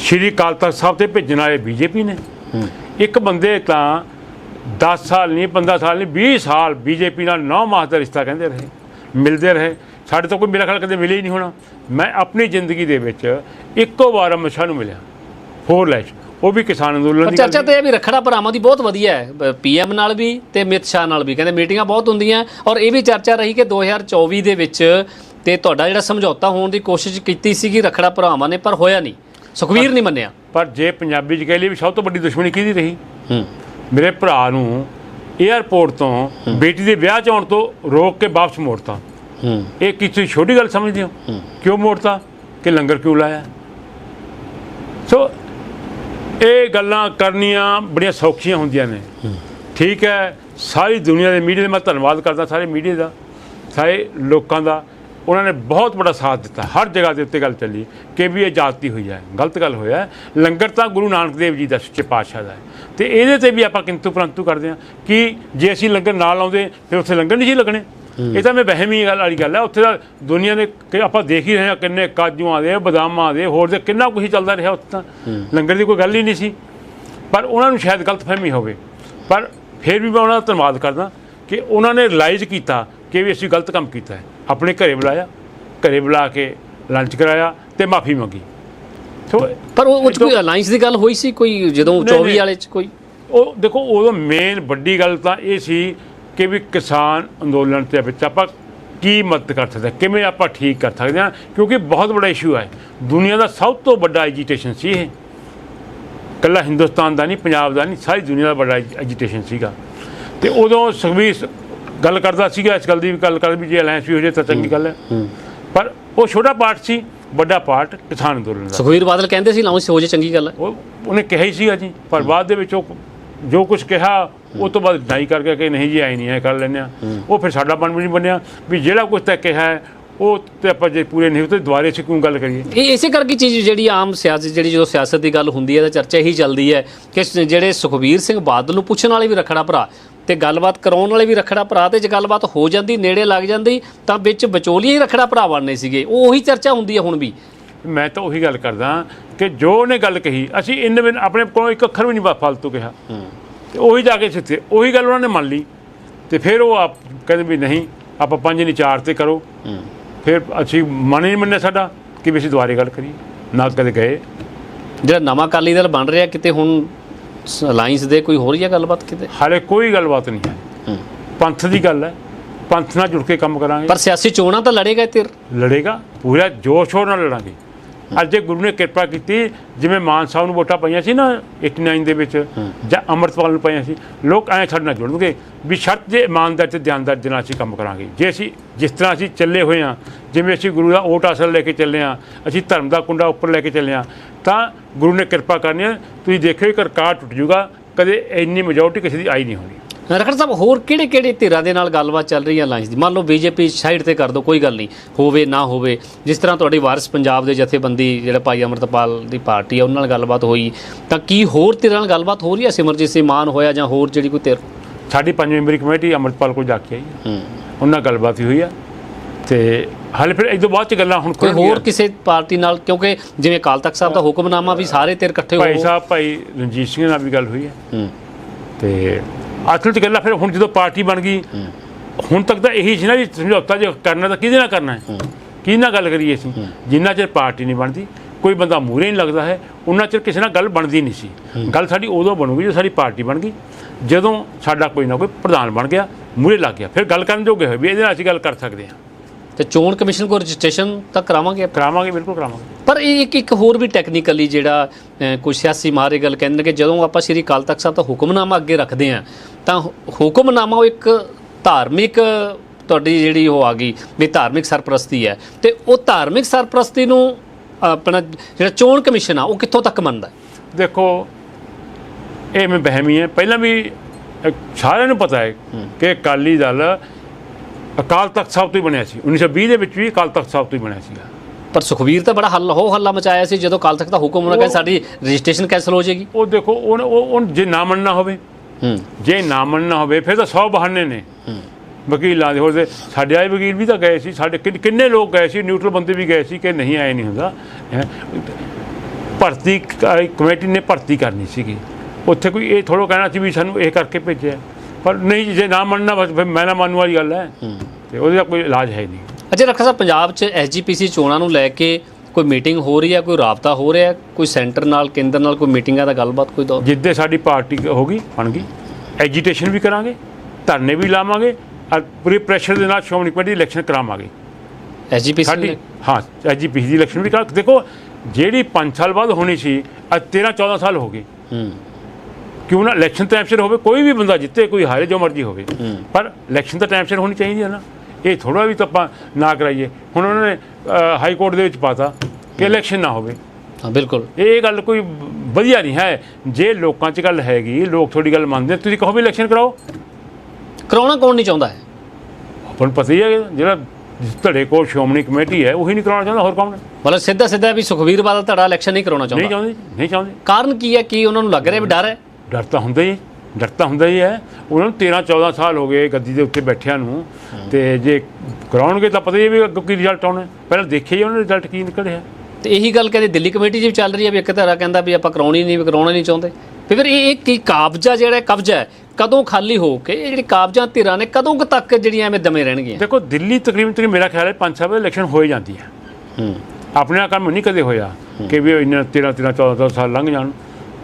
ਸ਼੍ਰੀ ਅਕਾਲ ਤਖਤ ਸਾਹਿਬ ਤੇ ਭੇਜਣ ਵਾਲੇ ਬੀਜੇਪੀ ਨੇ। ਇੱਕ ਬੰਦੇ ਤਾਂ 10 ਸਾਲ ਨਹੀਂ 15 ਸਾਲ ਨਹੀਂ 20 ਸਾਲ ਬੀਜੇਪੀ ਨਾਲ ਨੌ ਮਾਸ ਦਾ ਰਿਸ਼ਤਾ ਕਹਿੰਦੇ ਰਹੇ ਮਿਲਦੇ ਰਹੇ। ਸਾਡੇ ਤੋਂ ਕੋਈ ਮੇਰਾ ਖਿਆਲ ਕਦੇ ਮਿਲੇ ਹੀ ਨਹੀਂ ਹੋਣਾ। ਮੈਂ ਆਪਣੀ ਜ਼ਿੰਦਗੀ ਦੇ ਵਿੱਚ ਇੱਕੋ ਵਾਰ ਅਮਿਤ ਸ਼ਾਹ ਨੂੰ ਮਿਲਿਆ ਫੋਰ ਲੈਸ਼। ਉਹ ਵੀ ਕਿਸਾਨ ਅੰਦੋਲਨ ਦੀ ਚਰਚਾ ਤੇ ਇਹ ਵੀ ਰਖੜਾ ਭਰਾਵਾਂ ਦੀ ਬਹੁਤ ਵਧੀਆ ਹੈ। ਪੀਐਮ ਨਾਲ ਵੀ ਤੇ ਅਮਿਤ ਸ਼ਾਹ ਨਾਲ ਵੀ। ਕਹਿੰਦੇ ਮੀਟਿੰਗਾਂ ਬਹੁਤ ਹੁੰਦੀਆਂ ਔਰ ਇਹ ਵੀ ਚਰਚਾ ਰਹੀ ਕਿ 2024 ਦੇ ਵਿੱਚ ਤੇ ਤੁਹਾਡਾ ਜਿਹੜਾ ਸਮਝੌਤਾ ਹੋਣ ਦੀ ਕੋਸ਼ਿਸ਼ ਕੀਤੀ ਸੀਗੀ ਰਖੜਾ ਭਰਾਵਾਂ ਨੇ ਪਰ ਹੋਇਆ ਨਹੀਂ। ਸੁਖਵੀਰ ਨਹੀਂ ਮੰਨਿਆ। ਪਰ ਜੇ ਪੰਜਾਬੀ ਚ ਕਹਿ ਲਈ ਵੀ ਸਭ ਤੋਂ ਵੱਡੀ ਦੁਸ਼ਮਣੀ ਕਿਹਦੀ ਰਹੀ? ਹੂੰ। ਮੇਰੇ ਭਰਾ ਨੂੰ 에ਅਰਪੋਰਟ ਤੋਂ ਬੇਟੀ ਦੇ ਵਿਆਹ 'ਚ ਆਉਣ ਤੋਂ ਰੋਕ ਕੇ ਵਾਪਸ ਮੋੜਤਾ। ਹੂੰ। ਇਹ ਕੀ ਤੁਸੀਂ ਛੋਟੀ ਗੱਲ ਸਮਝਦੇ ਹੋ? ਕਿਉਂ ਮੋੜਤਾ? ਕਿ ਲੰਗਰ ਕਿਉਂ ਲਾਇਆ? ਸੋ ਇਹ ਗੱਲਾਂ ਕਰਨੀਆਂ ਬੜੀਆਂ ਸੌਖੀਆਂ ਹੁੰਦੀਆਂ ਨੇ। ਠੀਕ ਹੈ ਸਾਰੀ ਦੁਨੀਆ ਦੇ ਮੀਡੀਆ ਦਾ ਮੈਂ ਧੰਨਵਾਦ ਕਰਦਾ ਸਾਰੇ ਮੀਡੀਆ ਦਾ ਸਾਰੇ ਲੋਕਾਂ ਦਾ। ਉਹਨਾਂ ਨੇ ਬਹੁਤ ਬੜਾ ਸਾਥ ਦਿੱਤਾ ਹਰ ਜਗ੍ਹਾ ਦੇ ਉੱਤੇ ਗੱਲ ਚੱਲੀ ਕਿ ਵੀ ਇਹ ਜਾਤੀ ਹੋਈ ਹੈ ਗਲਤ ਗੱਲ ਹੋਇਆ। ਲੰਗਰ ਤਾਂ ਗੁਰੂ ਨਾਨਕ ਦੇਵ ਜੀ ਦਾ ਸੱਚੇ ਪਾਤਸ਼ਾਹ ਦਾ ਹੈ। ਤੇ ਇਹਦੇ ਤੇ ਵੀ ਆਪਾਂ ਕਿੰਤੂ ਪ੍ਰੰਤੂ ਕਰਦੇ ਹਾਂ ਕਿ ਜੇ ਅਸੀਂ ਲੰਗਰ ਨਾ ਲਾਉਂਦੇ ਫਿਰ ਉੱਥੇ ਲੰਗਰ ਨਹੀਂ ਸੀ ਲੱਗਣੇ। ਇਹ ਤਾਂ ਮੈਂ ਵਹਿਮੀ ਗੱਲ ਵਾਲੀ ਗੱਲ ਹੈ। ਉੱਥੇ ਦਾ ਦੁਨੀਆ ਕਿ ਆਪਾਂ ਦੇਖ ਹੀ ਰਹੇ ਹਾਂ ਕਿੰਨੇ ਕਾਜੂਆਂ ਦੇ ਬਦਾਮਾਂ ਦੇ ਹੋਰ ਦੇ ਕਿੰਨਾ ਕੁਝ ਚੱਲਦਾ ਰਿਹਾ ਉੱਥੇ ਤਾਂ। ਲੰਗਰ ਦੀ ਕੋਈ ਗੱਲ ਹੀ ਨਹੀਂ ਸੀ। ਪਰ ਉਹਨਾਂ ਨੂੰ ਸ਼ਾਇਦ ਗਲਤਫਹਿਮੀ ਹੋਵੇ। ਪਰ ਫਿਰ ਵੀ ਮੈਂ ਉਹਨਾਂ ਦਾ ਧੰਨਵਾਦ ਕਰਦਾ ਕਿ ਉਹਨਾਂ ਨੇ ਰਿਅਲਾਈਜ਼ ਕੀਤਾ ਕਿ ਵੀ ਅਸੀਂ ਗਲਤ ਕੰਮ ਕੀਤਾ ਹੈ। ਆਪਣੇ ਘਰੇ ਬੁਲਾਇਆ ਘਰੇ ਬੁਲਾ ਕੇ ਲੰਚ ਕਰਾਇਆ ਤੇ ਮਾਫੀ ਮੰਗੀ। ਸੋ ਪਰ ਉਹ ਉਹ 'ਚ ਕੋਈ ਅਲਾਈਅੰਸ ਦੀ ਗੱਲ ਹੋਈ ਸੀ? ਕੋਈ ਜਦੋਂ ਨਹੀਂ, 24 ਨਹੀਂ। ਵਾਲੇ ਚ ਕੋਈ? ਉਹ ਦੇਖੋ ਉਦੋਂ ਮੇਨ ਵੱਡੀ ਗੱਲ ਤਾਂ ਇਹ ਸੀ ਕਿ ਵੀ ਕਿਸਾਨ ਅੰਦੋਲਨ ਦੇ ਵਿੱਚ ਆਪਾਂ ਕੀ ਮਦਦ ਕਰ ਸਕਦੇ ਹਾਂ, ਕਿਵੇਂ ਆਪਾਂ ਠੀਕ ਕਰ ਸਕਦੇ ਹਾਂ ਕਿਉਂਕਿ ਬਹੁਤ ਵੱਡਾ ਇਸ਼ੂ ਹੈ। ਦੁਨੀਆ ਦਾ ਸਭ ਤੋਂ ਵੱਡਾ ਐਜੀਟੇਸ਼ਨ ਸੀ ਇਹ। ਕੱਲਾ ਹਿੰਦੁਸਤਾਨ ਦਾ ਨਹੀਂ ਪੰਜਾਬ ਦਾ ਨਹੀਂ ਸਾਰੀ ਦੁਨੀਆ ਦਾ ਵੱਡਾ ਐਜੀਟੇਸ਼ਨ ਸੀਗਾ। ਤੇ ਉਦੋਂ ਸੁਖਬੀਰ ਗੱਲ ਕਰਦਾ ਸੀਗਾ ਇਸ ਗੱਲ ਦੀ ਵੀ ਗੱਲ ਕਰ ਵੀ ਜੇ ਅਲਾਈਅੰਸ ਵੀ ਹੋ ਜੇ ਤਾਂ ਚੰਗੀ ਗੱਲ ਹੈ। ਪਰ ਉਹ ਛੋਟਾ ਪਾਰਟ ਸੀ ਵੱਡਾ ਪਾਰਟ ਕਿਸਾਨ ਅੰਦੋਲਨ ਦਾ। ਸੁਖਵੀਰ ਬਾਦਲ ਕਹਿੰਦੇ ਸੀ ਅਲਾਈਅੰਸ ਹੋ ਜੇ ਚੰਗੀ ਗੱਲ ਹੈ। ਉਹ ਉਹਨੇ ਕਿਹਾ ਹੀ ਸੀਗਾ ਜੀ ਪਰ ਬਾਅਦ ਦੇ ਵਿੱਚ ਉਹ ਜੋ ਕੁਝ ਕਿਹਾ ਉਹ ਤੋਂ ਬਾਅਦ ਡਾਈ ਕਰਕੇ ਕਿ ਨਹੀਂ ਜੀ ਆਈ ਨਹੀਂ ਹੈ ਕਰ ਲੈਂਦੇ ਹਾਂ। ਉਹ ਫਿਰ ਸਾਡਾ ਮਨ ਵੀ ਨਹੀਂ ਬਣਿਆ ਵੀ ਜਿਹੜਾ ਕੁਝ ਤੱਕ ਕਿਹਾ ਹੈ ਉਹ ਤੇ ਆਪਾਂ ਜੇ ਪੂਰੇ ਨਹੀਂ ਤੇ ਦੁਬਾਰੇ ਸੇ ਕਿਉਂ ਗੱਲ ਕਰੀਏ? ਇਹ ਇਸੇ ਕਰਕੇ ਚੀਜ਼ ਜਿਹੜੀ ਆਮ ਸਿਆਸਤ ਜਿਹੜੀ ਜਦੋਂ ਸਿਆਸਤ ਦੀ ਗੱਲ ਹੁੰਦੀ ਹੈ ਤਾਂ ਚਰਚਾ ਇਹੀ ਚੱਲਦੀ ਹੈ ਕਿ ਜਿਹੜੇ ਸੁਖਬੀਰ ਸਿੰਘ ਬਾਦਲ ਨੂੰ ਪੁੱਛਣ ਵਾਲੇ ਵੀ ਰਖੜਾ ਭਰਾ ਤੇ ਗੱਲਬਾਤ ਕਰਾਉਣ ਵਾਲੇ ਵੀ ਰਖੜਾ ਭਰਾ ਤੇ ਜੇ ਗੱਲਬਾਤ ਹੋ ਜਾਂਦੀ ਨੇੜੇ ਲੱਗ ਜਾਂਦੀ ਤਾਂ ਵਿੱਚ ਵਿਚੋਲੀਏ ਹੀ ਰਖੜਾ ਭਰਾ ਬਣਨੇ ਸੀਗੇ। ਉਹ ਉਹੀ ਚਰਚਾ ਹੁੰਦੀ ਹੈ ਹੁਣ ਵੀ। ਮੈਂ ਤਾਂ ਉਹੀ ਗੱਲ ਕਰਦਾ ਕਿ ਜੋ ਉਹਨੇ ਗੱਲ ਕਹੀ ਅਸੀਂ ਇੰਨ ਬਿਨ ਆਪਣੇ ਕੋਲੋਂ ਇੱਕ ਅੱਖਰ ਵੀ ਨਹੀਂ ਫਾਲਤੂ ਕਿਹਾ। ਤੇ ਉਹੀ ਜਾ ਕੇ ਸਿੱਥੇ ਉਹੀ ਗੱਲ ਉਹਨਾਂ ਨੇ ਮੰਨ ਲਈ। ਤੇ ਫਿਰ ਉਹ ਆਪ ਕਹਿੰਦੇ ਵੀ ਨਹੀਂ ਆਪਾਂ ਪੰਜ ਨਹੀਂ ਚਾਰ ਤੇ ਕਰੋ। ਫਿਰ ਅਸੀਂ ਮਨ ਹੀ ਨਹੀਂ ਮੰਨਿਆ ਸਾਡਾ ਕਿ ਵੀ ਅਸੀਂ ਦੁਬਾਰੇ ਗੱਲ ਕਰੀਏ। ਨਾ ਕਦੇ ਗਏ। ਜਿਹੜਾ ਨਵਾਂ ਅਕਾਲੀ ਦਲ ਬਣ ਰਿਹਾ ਕਿਤੇ ਹੁਣ ਅਲਾਈਅੰਸ ਦੇ ਕੋਈ ਹੋ ਰਹੀ ਹੈ ਗੱਲਬਾਤ ਕਿਤੇ? ਹਾਲੇ ਕੋਈ ਗੱਲਬਾਤ ਨਹੀਂ ਹੈ। ਹੂੰ। ਪੰਥ ਦੀ ਗੱਲ ਹੈ। ਪੰਥ ਨਾਲ ਜੁੜ ਕੇ ਕੰਮ ਕਰਾਂਗੇ। ਪਰ ਸਿਆਸੀ ਚੋਣਾਂ ਤਾਂ ਲੜੇਗਾ ਤੇ ਲੜੇਗਾ। ਪੂਰਾ ਜੋਸ਼ ਸ਼ੋਰ ਨਾਲ ਲੜਾਂਗੇ। ਅੱਜ ਜੇ ਗੁਰੂ ਨੇ ਕਿਰਪਾ ਕੀਤੀ ਜਿਵੇਂ ਮਾਨ ਸਾਹਿਬ ਨੂੰ ਵੋਟਾਂ ਪਈਆਂ ਸੀ ਨਾ 89 ਦੇ ਵਿੱਚ ਜਾਂ ਅੰਮ੍ਰਿਤਪਾਲ ਨੂੰ ਪਈਆਂ ਸੀ ਲੋਕ ਐਂ ਸਾਡੇ ਨਾਲ ਜੁੜਨਗੇ ਵੀ ਸ਼ਰਤ ਜੇ ਇਮਾਨਦਾਰ ਤੇ ਧਿਆਨਦਾਰ ਦੇ ਨਾਲ ਅਸੀਂ ਕੰਮ ਕਰਾਂਗੇ। ਜੇ ਅਸੀਂ ਜਿਸ ਤਰ੍ਹਾਂ ਅਸੀਂ ਚੱਲੇ ਹੋਏ ਹਾਂ ਜਿਵੇਂ ਅਸੀਂ ਗੁਰੂ ਦਾ ਓਟ ਅਸਲ ਲੈ ਕੇ ਚੱਲੇ ਹਾਂ ਅਸੀਂ ਧਰਮ ਦਾ ਕੁੰਡਾ ਉੱਪਰ ਲੈ ਕੇ ਚੱਲੇ ਹਾਂ ਤਾਂ ਗੁਰੂ ਨੇ ਕਿਰਪਾ ਕਰਨੀ ਹੈ। ਤੁਸੀਂ ਦੇਖਿਓ ਇੱਕ ਰਿਕਾਰਡ ਟੁੱਟ ਜੂਗਾ ਕਦੇ ਇੰਨੀ ਮੈਜੋਰਟੀ ਕਿਸੇ ਦੀ ਆਈ ਨਹੀਂ ਹੋਣੀ। ਰਖੜ ਸਾਹਿਬ ਹੋਰ ਕਿਹੜੇ ਕਿਹੜੇ ਧਿਰਾਂ ਦੇ ਨਾਲ ਗੱਲਬਾਤ ਚੱਲ ਰਹੀ ਹੈ ਅਲਾਈਅੰਸ ਦੀ? ਮੰਨ ਲਓ ਬੀਜੇਪੀ ਸਾਈਡ ਤੇ ਕਰ ਦੋ ਕੋਈ ਗੱਲ ਨਹੀਂ। ਹੋਵੇ ਨਾ ਹੋਵੇ ਜਿਸ ਤਰ੍ਹਾਂ ਤੁਹਾਡੀ ਵਾਰਿਸ ਪੰਜਾਬ ਦੇ ਜਥੇਬੰਦੀ ਜਿਹੜਾ ਭਾਈ ਅਮਰਤਪਾਲ ਦੀ ਪਾਰਟੀ ਹੈ ਉਹਨਾਂ ਨਾਲ ਗੱਲਬਾਤ ਹੋਈ। ਤਾਂ ਕੀ ਹੋਰ ਧਿਰਾਂ ਨਾਲ ਗੱਲਬਾਤ ਹੋ ਰਹੀ ਹੈ? ਸਿਮਰਜੀਤ ਸਿੰਘ ਮਾਨ ਹੋਇਆ ਜਾਂ ਹੋਰ ਜਿਹੜੀ ਕੋਈ ਧਿਰ? ਸਾਡੀ ਪੰਜ ਮੈਂਬਰੀ ਕਮੇਟੀ ਅੰਮ੍ਰਿਤਪਾਲ ਕੋਲ ਜਾ ਕੇ ਆਈ ਹੈ। ਉਹਨਾਂ ਨਾਲ ਗੱਲਬਾਤ ਹੋਈ ਆ ਤੇ ਹਾਲੇ ਫਿਰ ਤੋਂ ਬਾਅਦ ਚ ਗੱਲਾਂ ਹੁਣ ਕੋਈ। ਹੋਰ ਕਿਸੇ ਪਾਰਟੀ ਨਾਲ? ਕਿਉਂਕਿ ਜਿਵੇਂ ਅਕਾਲ ਤਖਤ ਸਾਹਿਬ ਦਾ ਹੁਕਮਨਾਮਾ ਵੀ ਸਾਰੇ ਧਿਰ ਇਕੱਠੇ ਹੋ ਭਾਈ ਸਾਹਿਬ ਭਾਈ ਰਣਜੀਤ ਸਿੰਘ ਨਾਲ ਵੀ ਗੱਲ ਹੋਈ ਹੈ। ਹੂੰ। ਤੇ ਅਸਲ ਚ ਗੱਲਾਂ ਫਿਰ ਹੁਣ ਜਦੋਂ ਪਾਰਟੀ ਬਣ ਗਈ ਹੁਣ ਤੱਕ ਤਾਂ ਇਹੀ ਸੀ ਨਾ ਵੀ ਸਮਝੌਤਾ ਜੇ ਕਰਨਾ ਤਾਂ ਕਿਹਦੇ ਨਾਲ ਕਰਨਾ ਹੈ? ਕਿਹਦੇ ਨਾਲ ਗੱਲ ਕਰੀਏ ਅਸੀਂ? ਜਿੰਨਾ ਚਿਰ ਪਾਰਟੀ ਨਹੀਂ ਬਣਦੀ ਕੋਈ ਬੰਦਾ ਮੂਹਰੇ ਨਹੀਂ ਲੱਗਦਾ ਹੈ ਉਹਨਾਂ ਚਿਰ ਕਿਸੇ ਨਾਲ ਗੱਲ ਬਣਦੀ ਨਹੀਂ ਸੀ। ਗੱਲ ਸਾਡੀ ਉਦੋਂ ਬਣੂਗੀ ਜਦੋਂ ਸਾਡੀ ਪਾਰਟੀ ਬਣ ਗਈ ਜਦੋਂ ਸਾਡਾ ਕੋਈ ਨਾ ਕੋਈ ਪ੍ਰਧਾਨ ਬਣ ਗਿਆ ਮੂਹਰੇ ਲੱਗ ਗਿਆ ਫਿਰ ਗੱਲ ਕਰਨ ਜੋਗੇ ਹੋਏ ਵੀ ਇਹਦੇ ਨਾਲ ਅਸੀਂ ਗੱਲ ਕਰ ਸਕਦੇ ਹਾਂ। ਤੇ ਚੋਣ ਕਮਿਸ਼ਨ ਕੋ ਰਜਿਸਟ੍ਰੇਸ਼ਨ ਤਾਂ ਕਰਾਵਾਂਗੇ। ਕਰਾਵਾਂਗੇ ਬਿਲਕੁਲ ਕਰਾਵਾਂਗੇ ਪਰ ਇਹ ਇੱਕ ਇੱਕ ਹੋਰ ਵੀ ਟੈਕਨੀਕਲੀ ਜਿਹੜਾ ਕੋਈ ਸਿਆਸੀ ਮਾਰੇ ਗੱਲ ਕਹਿੰਦੇ ਨੇ ਕਿ ਜਦੋਂ ਆਪਾਂ ਸ੍ਰੀ ਅਕਾਲ ਤਖਤ ਸਾਹਿਬ ਦਾ ਹੁਕਮਨਾਮਾ ਅੱਗੇ ਰੱਖਦੇ ਆ ਤਾਂ ਹੁਕਮਨਾਮਾ ਉਹ ਇੱਕ ਧਾਰਮਿਕ ਤੁਹਾਡੀ ਜਿਹੜੀ ਉਹ ਆ ਗਈ ਵੀ ਧਾਰਮਿਕ ਸਰਪ੍ਰਸਤੀ ਹੈ ਤੇ ਉਹ ਧਾਰਮਿਕ ਸਰਪ੍ਰਸਤੀ ਨੂੰ ਆਪਣਾ ਜਿਹੜਾ ਚੋਣ ਕਮਿਸ਼ਨ ਆ ਉਹ ਕਿੱਥੋਂ ਤੱਕ ਮੰਨਦਾ? ਦੇਖੋ ਇਹ ਮੈਂ ਬਹਿਮੀ ਹੈ ਪਹਿਲਾਂ ਵੀ ਸਾਰਿਆਂ ਨੂੰ ਪਤਾ ਹੈ ਕਿ ਅਕਾਲੀ ਦਲ ਅਕਾਲ ਤਖਤ ਸਾਹਿਬ ਤੋਂ ਹੀ ਬਣਿਆ ਸੀ। 1920 ਦੇ ਵਿੱਚ ਵੀ ਅਕਾਲ ਤਖਤ ਸਾਹਿਬ ਤੋਂ ਹੀ ਬਣਿਆ ਸੀਗਾ ਪਰ ਸੁਖਵੀਰ ਤਾਂ ਬੜਾ ਹੱਲ ਹੋ ਹੱਲਾ ਮਚਾਇਆ ਸੀ ਜਦੋਂ ਅਕਾਲ ਤਖਤ ਦਾ ਹੁਕਮ ਹੋਣਾ ਕਿ ਉਹ- ਸਾਡੀ ਰਜਿਸਟ੍ਰੇਸ਼ਨ ਕੈਂਸਲ ਹੋ ਜਾਏਗੀ। ਉਹ ਦੇਖੋ ਉਹ ਉਹ ਜੇ ਨਾ ਮੰਨਣਾ ਹੋਵੇ ਹੂੰ। ਜੇ ਨਾ ਮੰਨਣਾ ਹੋਵੇ ਫਿਰ ਤਾਂ 100 ਬਹਾਨੇ ਨੇ। ਵਕੀਲਾਂ ਦੇ ਹੋਰ ਦੇ ਸਾਡੇ ਆਏ ਵਕੀਲ ਵੀ ਤਾਂ ਗਏ ਸੀ ਸਾਡੇ ਕਿੰਨ- ਲੋਕ ਗਏ ਸੀ ਨਿਊਟਰਲ ਬੰਦੇ ਵੀ ਗਏ ਸੀ ਕਿ ਨਹੀਂ ਆਏ ਨਹੀਂ ਹੁੰਦਾ। ਭਰਤੀ ਕਮੇਟੀ ਨੇ ਭਰਤੀ ਕਰਨੀ ਸੀਗੀ। ਉੱਥੇ ਕੋਈ ਇਹ ਥੋੜ੍ਹਾ ਕਹਿਣਾ ਸੀ ਵੀ ਸਾਨੂੰ ਇਹ ਕਰਕੇ ਭੇਜਿਆ। ਪਰ ਨਹੀਂ ਜੇ ਨਾ ਮੰਨਣਾ ਬਸ ਫਿਰ ਮੈਂ ਨਾ ਮੰਨੂ ਵਾਲੀ ਗੱਲ ਹੈ। ਤੇ ਉਹਦੇ ਦਾ ਕੋਈ ਇਲਾਜ ਹੈ ਨਹੀਂ। ਅੱਛਾ ਰੱਖਾ ਸਾਹਿਬ ਪੰਜਾਬ 'ਚ ਐਸਜੀਪੀਸੀ ਚੋਣਾਂ ਨੂੰ ਲੈ ਕੇ ਕੋਈ ਮੀਟਿੰਗ ਹੋ ਰਹੀ ਹੈ ਕੋਈ ਰਾਬਤਾ ਹੋ ਰਿਹਾ ਕੋਈ ਸੈਂਟਰ ਨਾਲ ਕੇਂਦਰ ਨਾਲ ਕੋਈ ਮੀਟਿੰਗਾਂ ਦਾ ਗੱਲਬਾਤ ਕੋਈ ਦੋ ਜਿੱਦੇ ਸਾਡੀ ਪਾਰਟੀ ਹੋ ਗਈ ਬਣ ਗਈ ਐਜੀਟੇਸ਼ਨ ਵੀ ਕਰਾਂਗੇ ਧਰਨੇ ਵੀ ਲਾਵਾਂਗੇ ਔਰ ਪੂਰੇ ਪ੍ਰੈਸ਼ਰ ਦੇ ਨਾਲ ਸ਼੍ਰੋਮਣੀ ਕਮੇਟੀ ਇਲੈਕਸ਼ਨ ਕਰਾਵਾਂਗੇ। ਐਸਜੀਪੀਸੀ ਸਾਡੀ ਹਾਂ ਐਜੀਪੀਸੀ ਦੀ ਇਲੈਕਸ਼ਨ ਵੀ ਕਰਾ ਦੇਖੋ ਜਿਹੜੀ 5 ਸਾਲ ਬਾਅਦ ਹੋਣੀ ਸੀ ਅੱਜ 13 14 ਸਾਲ ਹੋ ਗਏ। ਹੂੰ। ਕਿਉਂ ਨਾ ਇਲੈਕਸ਼ਨ ਟਾਈਮ ਸਿਰ ਹੋਵੇ ਕੋਈ ਵੀ ਬੰਦਾ ਜਿੱਤੇ ਕੋਈ ਹਾਰੇ ਜੋ ਮਰਜ਼ੀ ਹੋਵੇ। ਪਰ ਇਲੈਕਸ਼ਨ ਤਾਂ ਟਾਈਮ ਸਿਰ ਹੋਣੀ ਚਾਹੀਦੀ ਹੈ ਨਾ। ਇਹ ਥੋੜਾ ਵੀ ਤਾਂ ਆਪਾਂ ਨਾ ਕਰਾਈਏ। ਹੁਣ ਉਹਨਾਂ ਨੇ ਹਾਈ ਕੋਰਟ ਦੇ ਵਿੱਚ ਪਾਤਾ ਕਿ ਇਲੈਕਸ਼ਨ ਨਾ ਹੋਵੇ। ਹਾਂ ਬਿਲਕੁਲ। ਇਹ ਗੱਲ ਕੋਈ ਵਧੀਆ ਨਹੀਂ ਹੈ। ਜੇ ਲੋਕਾਂ 'ਚ ਗੱਲ ਹੈਗੀ ਲੋਕ ਤੁਹਾਡੀ ਗੱਲ ਮੰਨਦੇ ਤੁਸੀਂ ਕਹੋ ਵੀ ਇਲੈਕਸ਼ਨ ਕਰਾਓ। ਕਰਾਉਣਾ ਕੌਣ ਨਹੀਂ ਚਾਹੁੰਦਾ ਹੈ? ਆਪਾਂ ਨੂੰ ਪਤਾ ਹੀ ਹੈ ਜਿਹੜਾ ਧੜੇ ਕੋਲ ਸ਼੍ਰੋਮਣੀ ਕਮੇਟੀ ਹੈ ਉਹੀ ਨਹੀਂ ਕਰਾਉਣਾ ਚਾਹੁੰਦਾ ਹੋਰ ਕੌਣ? ਮਤਲਬ ਸਿੱਧਾ ਸਿੱਧਾ ਵੀ ਸੁਖਵੀਰ ਬਾਦਲ ਧੜਾ ਇਲੈਕਸ਼ਨ ਨਹੀਂ ਕਰਾਉਣਾ ਨਹੀਂ ਚਾਹੁੰਦਾ ਚਾਹੁੰਦੇ ਨਹੀਂ ਚਾਹੁੰਦੇ। ਕਾਰਨ ਕੀ ਹੈ? ਕੀ ਉਹਨਾਂ ਨੂੰ ਲੱਗ ਰਿਹਾ ਵੀ ਡਰ ਹੈ? ਡਰ ਤਾਂ ਹੁੰਦਾ ਹੀ ਡਰ ਤਾਂ ਹੁੰਦਾ ਹੀ ਹੈ। ਉਹਨਾਂ ਨੂੰ 13 14 ਸਾਲ ਹੋ ਗਏ ਗੱਦੀ ਦੇ ਉੱਤੇ ਬੈਠਿਆਂ ਨੂੰ। ਤੇ ਜੇ ਕਰਾਉਣਗੇ ਤਾਂ ਪਤਾ ਹੀ ਵੀ ਅੱਗੋਂ ਕੀ ਰਿਜ਼ਲਟ ਆਉਣਾ। ਪਹਿਲਾਂ ਦੇਖਿਆ ਹੀ ਉਹਨਾਂ ਦਾ ਰਿਜ਼ਲਟ ਕੀ ਨਿਕਲਿਆ। ਤੇ ਇਹੀ ਗੱਲ ਕਹਿੰਦੇ ਦਿੱਲੀ ਕਮੇਟੀ 'ਚ ਵੀ ਚੱਲ ਰਹੀ ਹੈ ਵੀ ਇੱਕ ਧੜਾ ਕਹਿੰਦਾ ਵੀ ਆਪਾਂ ਕਰਾਉਣੀ ਨਹੀਂ ਵੀ ਕਰਾਉਣਾ ਨਹੀਂ ਚਾਹੁੰਦੇ। ਤੇ ਫਿਰ ਇਹ ਇਹ ਕੀ ਕਾਬਜ਼ਾ ਜਿਹੜਾ ਕਬਜ਼ਾ ਹੈ ਕਦੋਂ ਖਾਲੀ ਹੋ ਕੇ ਇਹ ਜਿਹੜੀ ਕਾਬਜ਼ਾ ਧਿਰਾਂ ਨੇ ਕਦੋਂ ਕੁ ਤੱਕ ਜਿਹੜੀਆਂ ਐਵੇਂ ਦਮੇ ਰਹਿਣਗੀਆਂ? ਦੇਖੋ ਦਿੱਲੀ ਤਕਰੀਬਨ ਤਕਰੀਬਨ ਮੇਰਾ ਖਿਆਲ ਹੈ ਪੰਜ ਸਾਲ ਬਾਅਦ ਇਲੈਕਸ਼ਨ ਹੋ ਹੀ ਜਾਂਦੀ ਹੈ। ਹੂੰ। ਆਪਣੇ ਕੰਮ ਨਹੀਂ ਕਦੇ ਹੋਇਆ ਕਿ ਵੀ ਇੰਨਾ 13 13 14 ਸਾਲ ਲੰਘ ਜਾਣ।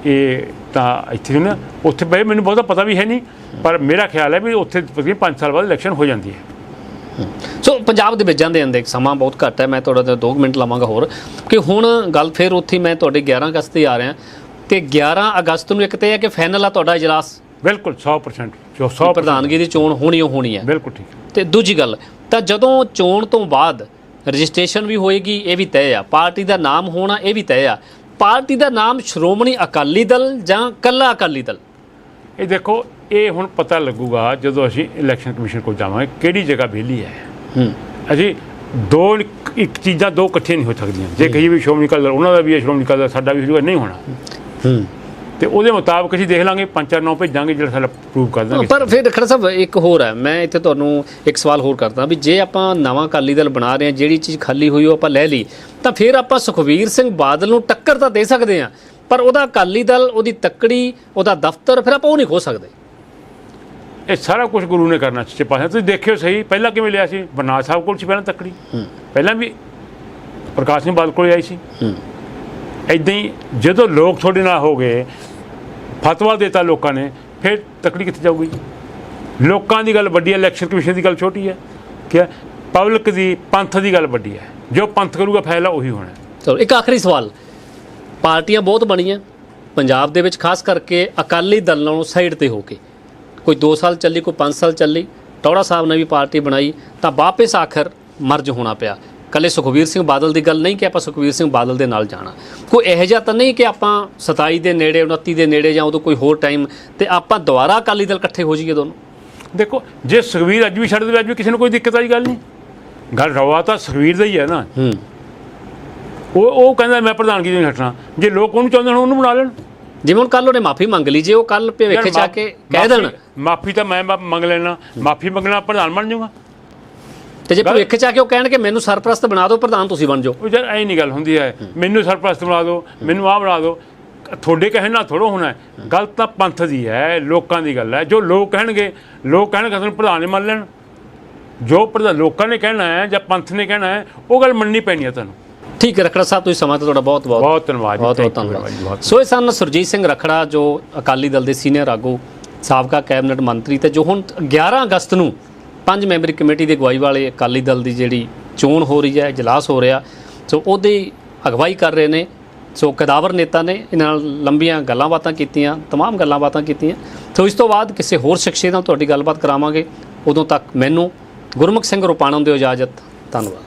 ਇਹ ਤਾਂ ਇੱਥੇ ਨਾ ਉੱਥੇ ਬਈ ਮੈਨੂੰ ਬਹੁਤਾ ਪਤਾ ਵੀ ਹੈ ਨਹੀਂ ਪਰ ਮੇਰਾ ਖਿਆਲ ਹੈ ਵੀ ਉੱਥੇ ਤਕਰੀਬਨ 5 ਸਾਲ ਬਾਅਦ ਇਲੈਕਸ਼ਨ ਹੋ ਜਾਂਦੀ ਹੈ। ਸੋ ਪੰਜਾਬ ਦੇ ਵਿੱਚ ਜਾਂਦੇ ਅੰਦੇ ਸਮਾਂ ਬਹੁਤ ਘੱਟ ਹੈ ਮੈਂ ਤੁਹਾਡੇ ਤੋਂ 2 ਮਿੰਟ ਲਵਾਂਗਾ ਹੋਰ। ਕਿ ਹੁਣ ਗੱਲ ਫਿਰ ਉੱਥੇ ਮੈਂ ਤੁਹਾਡੇ 11 ਅਗਸਤ ਤੇ ਆ ਰਿਹਾ ਤੇ 11 ਅਗਸਤ ਨੂੰ ਇੱਕ ਤੇ ਹੈ ਕਿ ਫਾਈਨਲ ਆ ਤੁਹਾਡਾ ਇਜਲਾਸ। ਬਿਲਕੁਲ 100% ਜੋ 100% ਪ੍ਰਧਾਨਗੀ ਦੀ ਚੋਣ ਹੋਣੀ ਓ ਹੋਣੀ ਹੈ। ਬਿਲਕੁਲ ਠੀਕ। ਤੇ ਦੂਜੀ ਗੱਲ ਤਾਂ ਜਦੋਂ ਚੋਣ ਤੋਂ ਬਾਅਦ ਰਜਿਸਟ੍ਰੇਸ਼ਨ ਵੀ ਹੋਏਗੀ ਇਹ ਵੀ ਤੈਅ ਆ। ਪਾਰਟੀ ਦਾ ਨਾਮ ਹੋਣਾ ਇਹ ਵੀ ਤੈਅ ਆ। ਪਾਰਟੀ ਦਾ ਨਾਮ ਸ਼੍ਰੋਮਣੀ ਅਕਾਲੀ ਦਲ ਜਾਂ ਕੱਲਾ ਅਕਾਲੀ ਦਲ? ਇਹ ਦੇਖੋ ਇਹ ਹੁਣ ਪਤਾ ਲੱਗੂਗਾ ਜਦੋਂ ਅਸੀਂ ਇਲੈਕਸ਼ਨ ਕਮਿਸ਼ਨ ਕੋਲ ਜਾਵਾਂਗੇ ਕਿਹੜੀ ਜਗ੍ਹਾ ਵਿਹਲੀ ਹੈ। ਹੂੰ। ਅਸੀਂ ਦੋ ਇੱਕ- ਚੀਜ਼ਾਂ ਦੋ ਇਕੱਠੀਆਂ ਨਹੀਂ ਹੋ ਸਕਦੀਆਂ। ਜੇ ਕਹੀਏ ਵੀ ਸ਼੍ਰੋਮਣੀ ਅਕਾਲੀ ਦਲ ਉਹਨਾਂ ਦਾ ਵੀ ਹੈ ਸ਼੍ਰੋਮਣੀ ਅਕਾਲੀ ਦਲ ਸਾਡਾ ਵੀ ਹੋਊਗਾ ਨਹੀਂ ਹੋਣਾ। ਹੂੰ। ਤੇ ਉਹਦੇ ਮੁਤਾਬਕ ਅਸੀਂ ਦੇਖ ਲਾਂਗੇ ਪੰਜ ਚਾਰ ਨੌ ਭੇਜਾਂਗੇ ਜਿਹੜਾ ਸਾਡਾ ਪ੍ਰੂਵ ਕਰ ਦਾਂਗੇ। ਪਰ ਫਿਰ ਖੜਾ ਸਾਹਿਬ ਇੱਕ ਹੋਰ ਹੈ ਮੈਂ ਇੱਥੇ ਤੁਹਾਨੂੰ ਇੱਕ ਸਵਾਲ ਹੋਰ ਕਰਦਾ ਵੀ ਜੇ ਆਪਾਂ ਨਵਾਂ ਅਕਾਲੀ ਦਲ ਬਣਾ ਰਹੇ ਹਾਂ ਜਿਹੜੀ ਚੀਜ਼ ਖਾਲੀ ਹੋਈ ਉਹ ਆਪਾਂ ਲੈ ਲਈ ਤਾਂ ਫਿਰ ਆਪਾਂ ਸੁਖਵੀਰ ਸਿੰਘ ਬਾਦਲ ਨੂੰ ਟੱਕਰ ਤਾਂ ਦੇ ਸਕਦੇ ਹਾਂ ਪਰ ਉਹਦਾ ਅਕਾਲੀ ਦਲ ਉਹਦੀ ਤੱਕੜੀ ਉਹਦਾ ਦਫ਼ਤਰ ਫਿਰ ਆਪਾਂ ਉਹ ਨਹੀਂ ਖੋ ਸਕਦੇ। ਇਹ ਸਾਰਾ ਕੁਝ ਗੁਰੂ ਨੇ ਕਰਨਾ ਸੱਚੇ ਪਾਸੇ। ਤੁਸੀਂ ਦੇਖਿਓ ਸਹੀ ਪਹਿਲਾਂ ਕਿਵੇਂ ਲਿਆ ਸੀ? ਬਰਨਾਲ ਸਾਹਿਬ ਕੋਲ ਸੀ ਪਹਿਲਾਂ ਤੱਕੜੀ। ਪਹਿਲਾਂ ਵੀ ਪ੍ਰਕਾਸ਼ ਸਿੰਘ ਬਾਦਲ ਕੋਲ ਆਈ ਸੀ। ਇਦਾਂ ਹੀ ਜਦੋਂ ਲੋਕ ਤੁਹਾਡੇ ਨਾਲ ਹੋ ਗਏ ਫਤਵਾ ਦਿੱਤਾ ਲੋਕਾਂ ਨੇ, ਫਿਰ ਤਕੜੀ ਕਿੱਥੇ ਜਾਊਗੀ ਲੋਕਾਂ ਦੀ ਗੱਲ ਵੱਡੀ ਹੈ ਇਲੈਕਸ਼ਨ ਕਮਿਸ਼ਨ ਦੀ ਗੱਲ ਛੋਟੀ ਹੈ। ਕਿ ਪਬਲਿਕ ਦੀ, ਪੰਥ ਦੀ ਗੱਲ ਵੱਡੀ ਹੈ। ਜੋ ਪੰਥ ਕਰੂਗਾ ਫੈਸਲਾ ਉਹੀ ਹੋਣਾ ਚਲੋ, ਇੱਕ ਆਖਰੀ ਸਵਾਲ। ਪਾਰਟੀਆਂ ਬਹੁਤ ਬਣੀਆਂ। ਪੰਜਾਬ ਦੇ ਵਿੱਚ ਖਾਸ ਕਰਕੇ ਅਕਾਲੀ ਦਲ ਨਾਲੋਂ ਸਾਈਡ ਤੇ ਹੋ ਕੇ। ਕੋਈ 2 ਸਾਲ ਚੱਲੀ, ਕੋਈ 5 ਸਾਲ ਚੱਲੀ। ਟੌੜਾ ਸਾਹਿਬ ਨੇ ਵੀ ਪਾਰਟੀ ਬਣਾਈ, ਤਾਂ ਵਾਪਸ ਆਖਰ ਮਰਜ ਹੋਣਾ ਪਿਆ। ਕੱਲੇ ਸੁਖਵੀਰ ਸਿੰਘ ਬਾਦਲ ਦੀ ਗੱਲ ਨਹੀਂ ਕਿ ਆਪਾਂ ਸੁਖਵੀਰ ਸਿੰਘ ਬਾਦਲ ਦੇ ਨਾਲ ਜਾਣਾ। ਕੋਈ ਇਹੋ ਜਿਹਾ ਤਾਂ ਨਹੀਂ ਕਿ ਆਪਾਂ 27 ਦੇ ਨੇੜੇ 29 ਦੇ ਨੇੜੇ ਜਾਂ ਉਦੋਂ ਕੋਈ ਹੋਰ ਟਾਈਮ ਤੇ ਆਪਾਂ ਦੁਬਾਰਾ ਅਕਾਲੀ ਦਲ ਇਕੱਠੇ ਹੋ ਜਾਈਏ ਦੋਨੋਂ। ਦੇਖੋ ਜੇ ਸੁਖਵੀਰ ਅੱਜ ਵੀ ਛੱਡ ਦੇਵੇ ਅੱਜ ਵੀ ਕਿਸੇ ਨੂੰ ਕੋਈ ਦਿੱਕਤ ਵਾਲੀ ਗੱਲ ਨਹੀਂ। ਗੱਲ ਰਵਾ ਤਾਂ ਸੁਖਵੀਰ ਦਾ ਹੀ ਹੈ ਨਾ। ਹੂੰ। ਉਹ ਉਹ ਕਹਿੰਦਾ ਮੈਂ ਪ੍ਰਧਾਨਗੀ ਨਹੀਂ ਹਟਣਾ। ਜੇ ਲੋਕ ਉਹਨੂੰ ਚਾਹੁੰਦੇ ਹੋਣ ਉਹਨੂੰ ਬਣਾ ਲੈਣ। ਜਿਵੇਂ ਹੁਣ ਕੱਲ ਉਹਨੇ ਮਾਫੀ ਮੰਗ ਲਈ ਜੇ ਉਹ ਕੱਲ ਭਵਿੱਖ ਆ ਕੇ ਕਹਿ ਦੇਣ। ਮਾਫੀ ਤਾਂ ਮੈਂ ਮ- ਮੰਗ ਲੈਣਾ। ਮਾਫੀ ਮੰਗਣਾ ਪ੍ਰਧਾਨ ਬਣ ਜਾਊਗਾ। ਤੇ ਜੇ ਭਵਿੱਖ ਚ ਆ ਕੇ ਉਹ ਕਹਿਣ ਕਿ ਮੈਨੂੰ ਸਰਪ੍ਰਸਤ ਬਣਾ ਦਿਓ ਪ੍ਰਧਾਨ ਤੁਸੀਂ ਬਣ ਜਾਓ। ਉਹ ਯਾਰ ਐ ਨਹੀਂ ਗੱਲ ਹੁੰਦੀ ਹੈ। ਮੈਨੂੰ ਸਰਪ੍ਰਸਤ ਬਣਾ ਦਿਓ ਮੈਨੂੰ ਆਹ ਬਣਾ ਦਿਓ। ਤੁਹਾਡੇ ਕਹਿਣ ਨਾਲ ਥੋੜੋ ਹੋਣਾ। ਗੱਲ ਤਾਂ ਪੰਥ ਦੀ ਹੈ ਲੋਕਾਂ ਦੀ ਗੱਲ ਹੈ। ਜੋ ਲੋਕ ਕਹਿਣਗੇ ਲੋਕ ਕਹਿਣਗੇ ਤੁਹਾਨੂੰ ਪ੍ਰਧਾਨ ਮੰਨ ਲੈਣ। ਜੋ ਪ੍ਰਧਾਨ ਲੋਕਾਂ ਨੇ ਕਹਿਣਾ ਹੈ ਜਾਂ ਪੰਥ ਨੇ ਕਹਿਣਾ ਹੈ ਉਹ ਗੱਲ ਮੰਨਣੀ ਪੈਣੀ ਹੈ ਤੁਹਾਨੂੰ। ਠੀਕ ਹੈ ਰਖੜਾ ਸਾਹਿਬ ਤੁਸੀਂ ਸਮਾਂ ਤੇ ਤੁਹਾਡਾ ਬਹੁਤ ਬਹੁਤ ਬਹੁਤ ਧੰਨਵਾਦ ਬਹੁਤ ਬਹੁਤ ਧੰਨਵਾਦ। ਸੋ ਇਹ ਸਨ ਸੁਰਜੀਤ ਸਿੰਘ ਰਖੜਾ ਜੋ ਅਕਾਲੀ ਦਲ ਦੇ ਸੀਨੀਅਰ ਆਗੂ ਸਾਬਕਾ ਕੈਬਨਿਟ ਮੰਤਰੀ ਤੇ ਜੋ ਹੁਣ 11 ਅਗਸਤ ਨੂੰ ਪੰਜ ਮੈਂਬਰੀ ਕਮੇਟੀ ਦੇ ਅਗਵਾਈ ਵਾਲੇ ਅਕਾਲੀ ਦਲ ਦੀ ਜਿਹੜੀ ਚੋਣ ਹੋ ਰਹੀ ਹੈ ਇਜਲਾਸ ਹੋ ਰਿਹਾ ਸੋ ਉਹਦੀ ਅਗਵਾਈ ਕਰ ਰਹੇ ਨੇ ਸੋ ਕਦਾਵਰ ਨੇਤਾ ਨੇ ਇਹਨਾਂ ਨਾਲ ਲੰਬੀਆਂ ਗੱਲਾਂ ਬਾਤਾਂ ਕੀਤੀਆਂ तमाम ਗੱਲਾਂ ਬਾਤਾਂ ਕੀਤੀਆਂ ਸੋ ਇਸ ਤੋਂ ਬਾਅਦ ਕਿਸੇ ਹੋਰ ਸ਼ਖਸੀਅਤ ਨਾਲ ਤੁਹਾਡੀ ਗੱਲਬਾਤ ਕਰਾਵਾਂਗੇ ਉਦੋਂ ਤੱਕ ਮੈਨੂੰ ਗੁਰਮੁਖ ਸਿੰਘ ਰੁਪਾਣਾ ਨੂੰ ਦਿਓ ਇਜਾਜ਼ਤ ਧੰਨਵਾਦ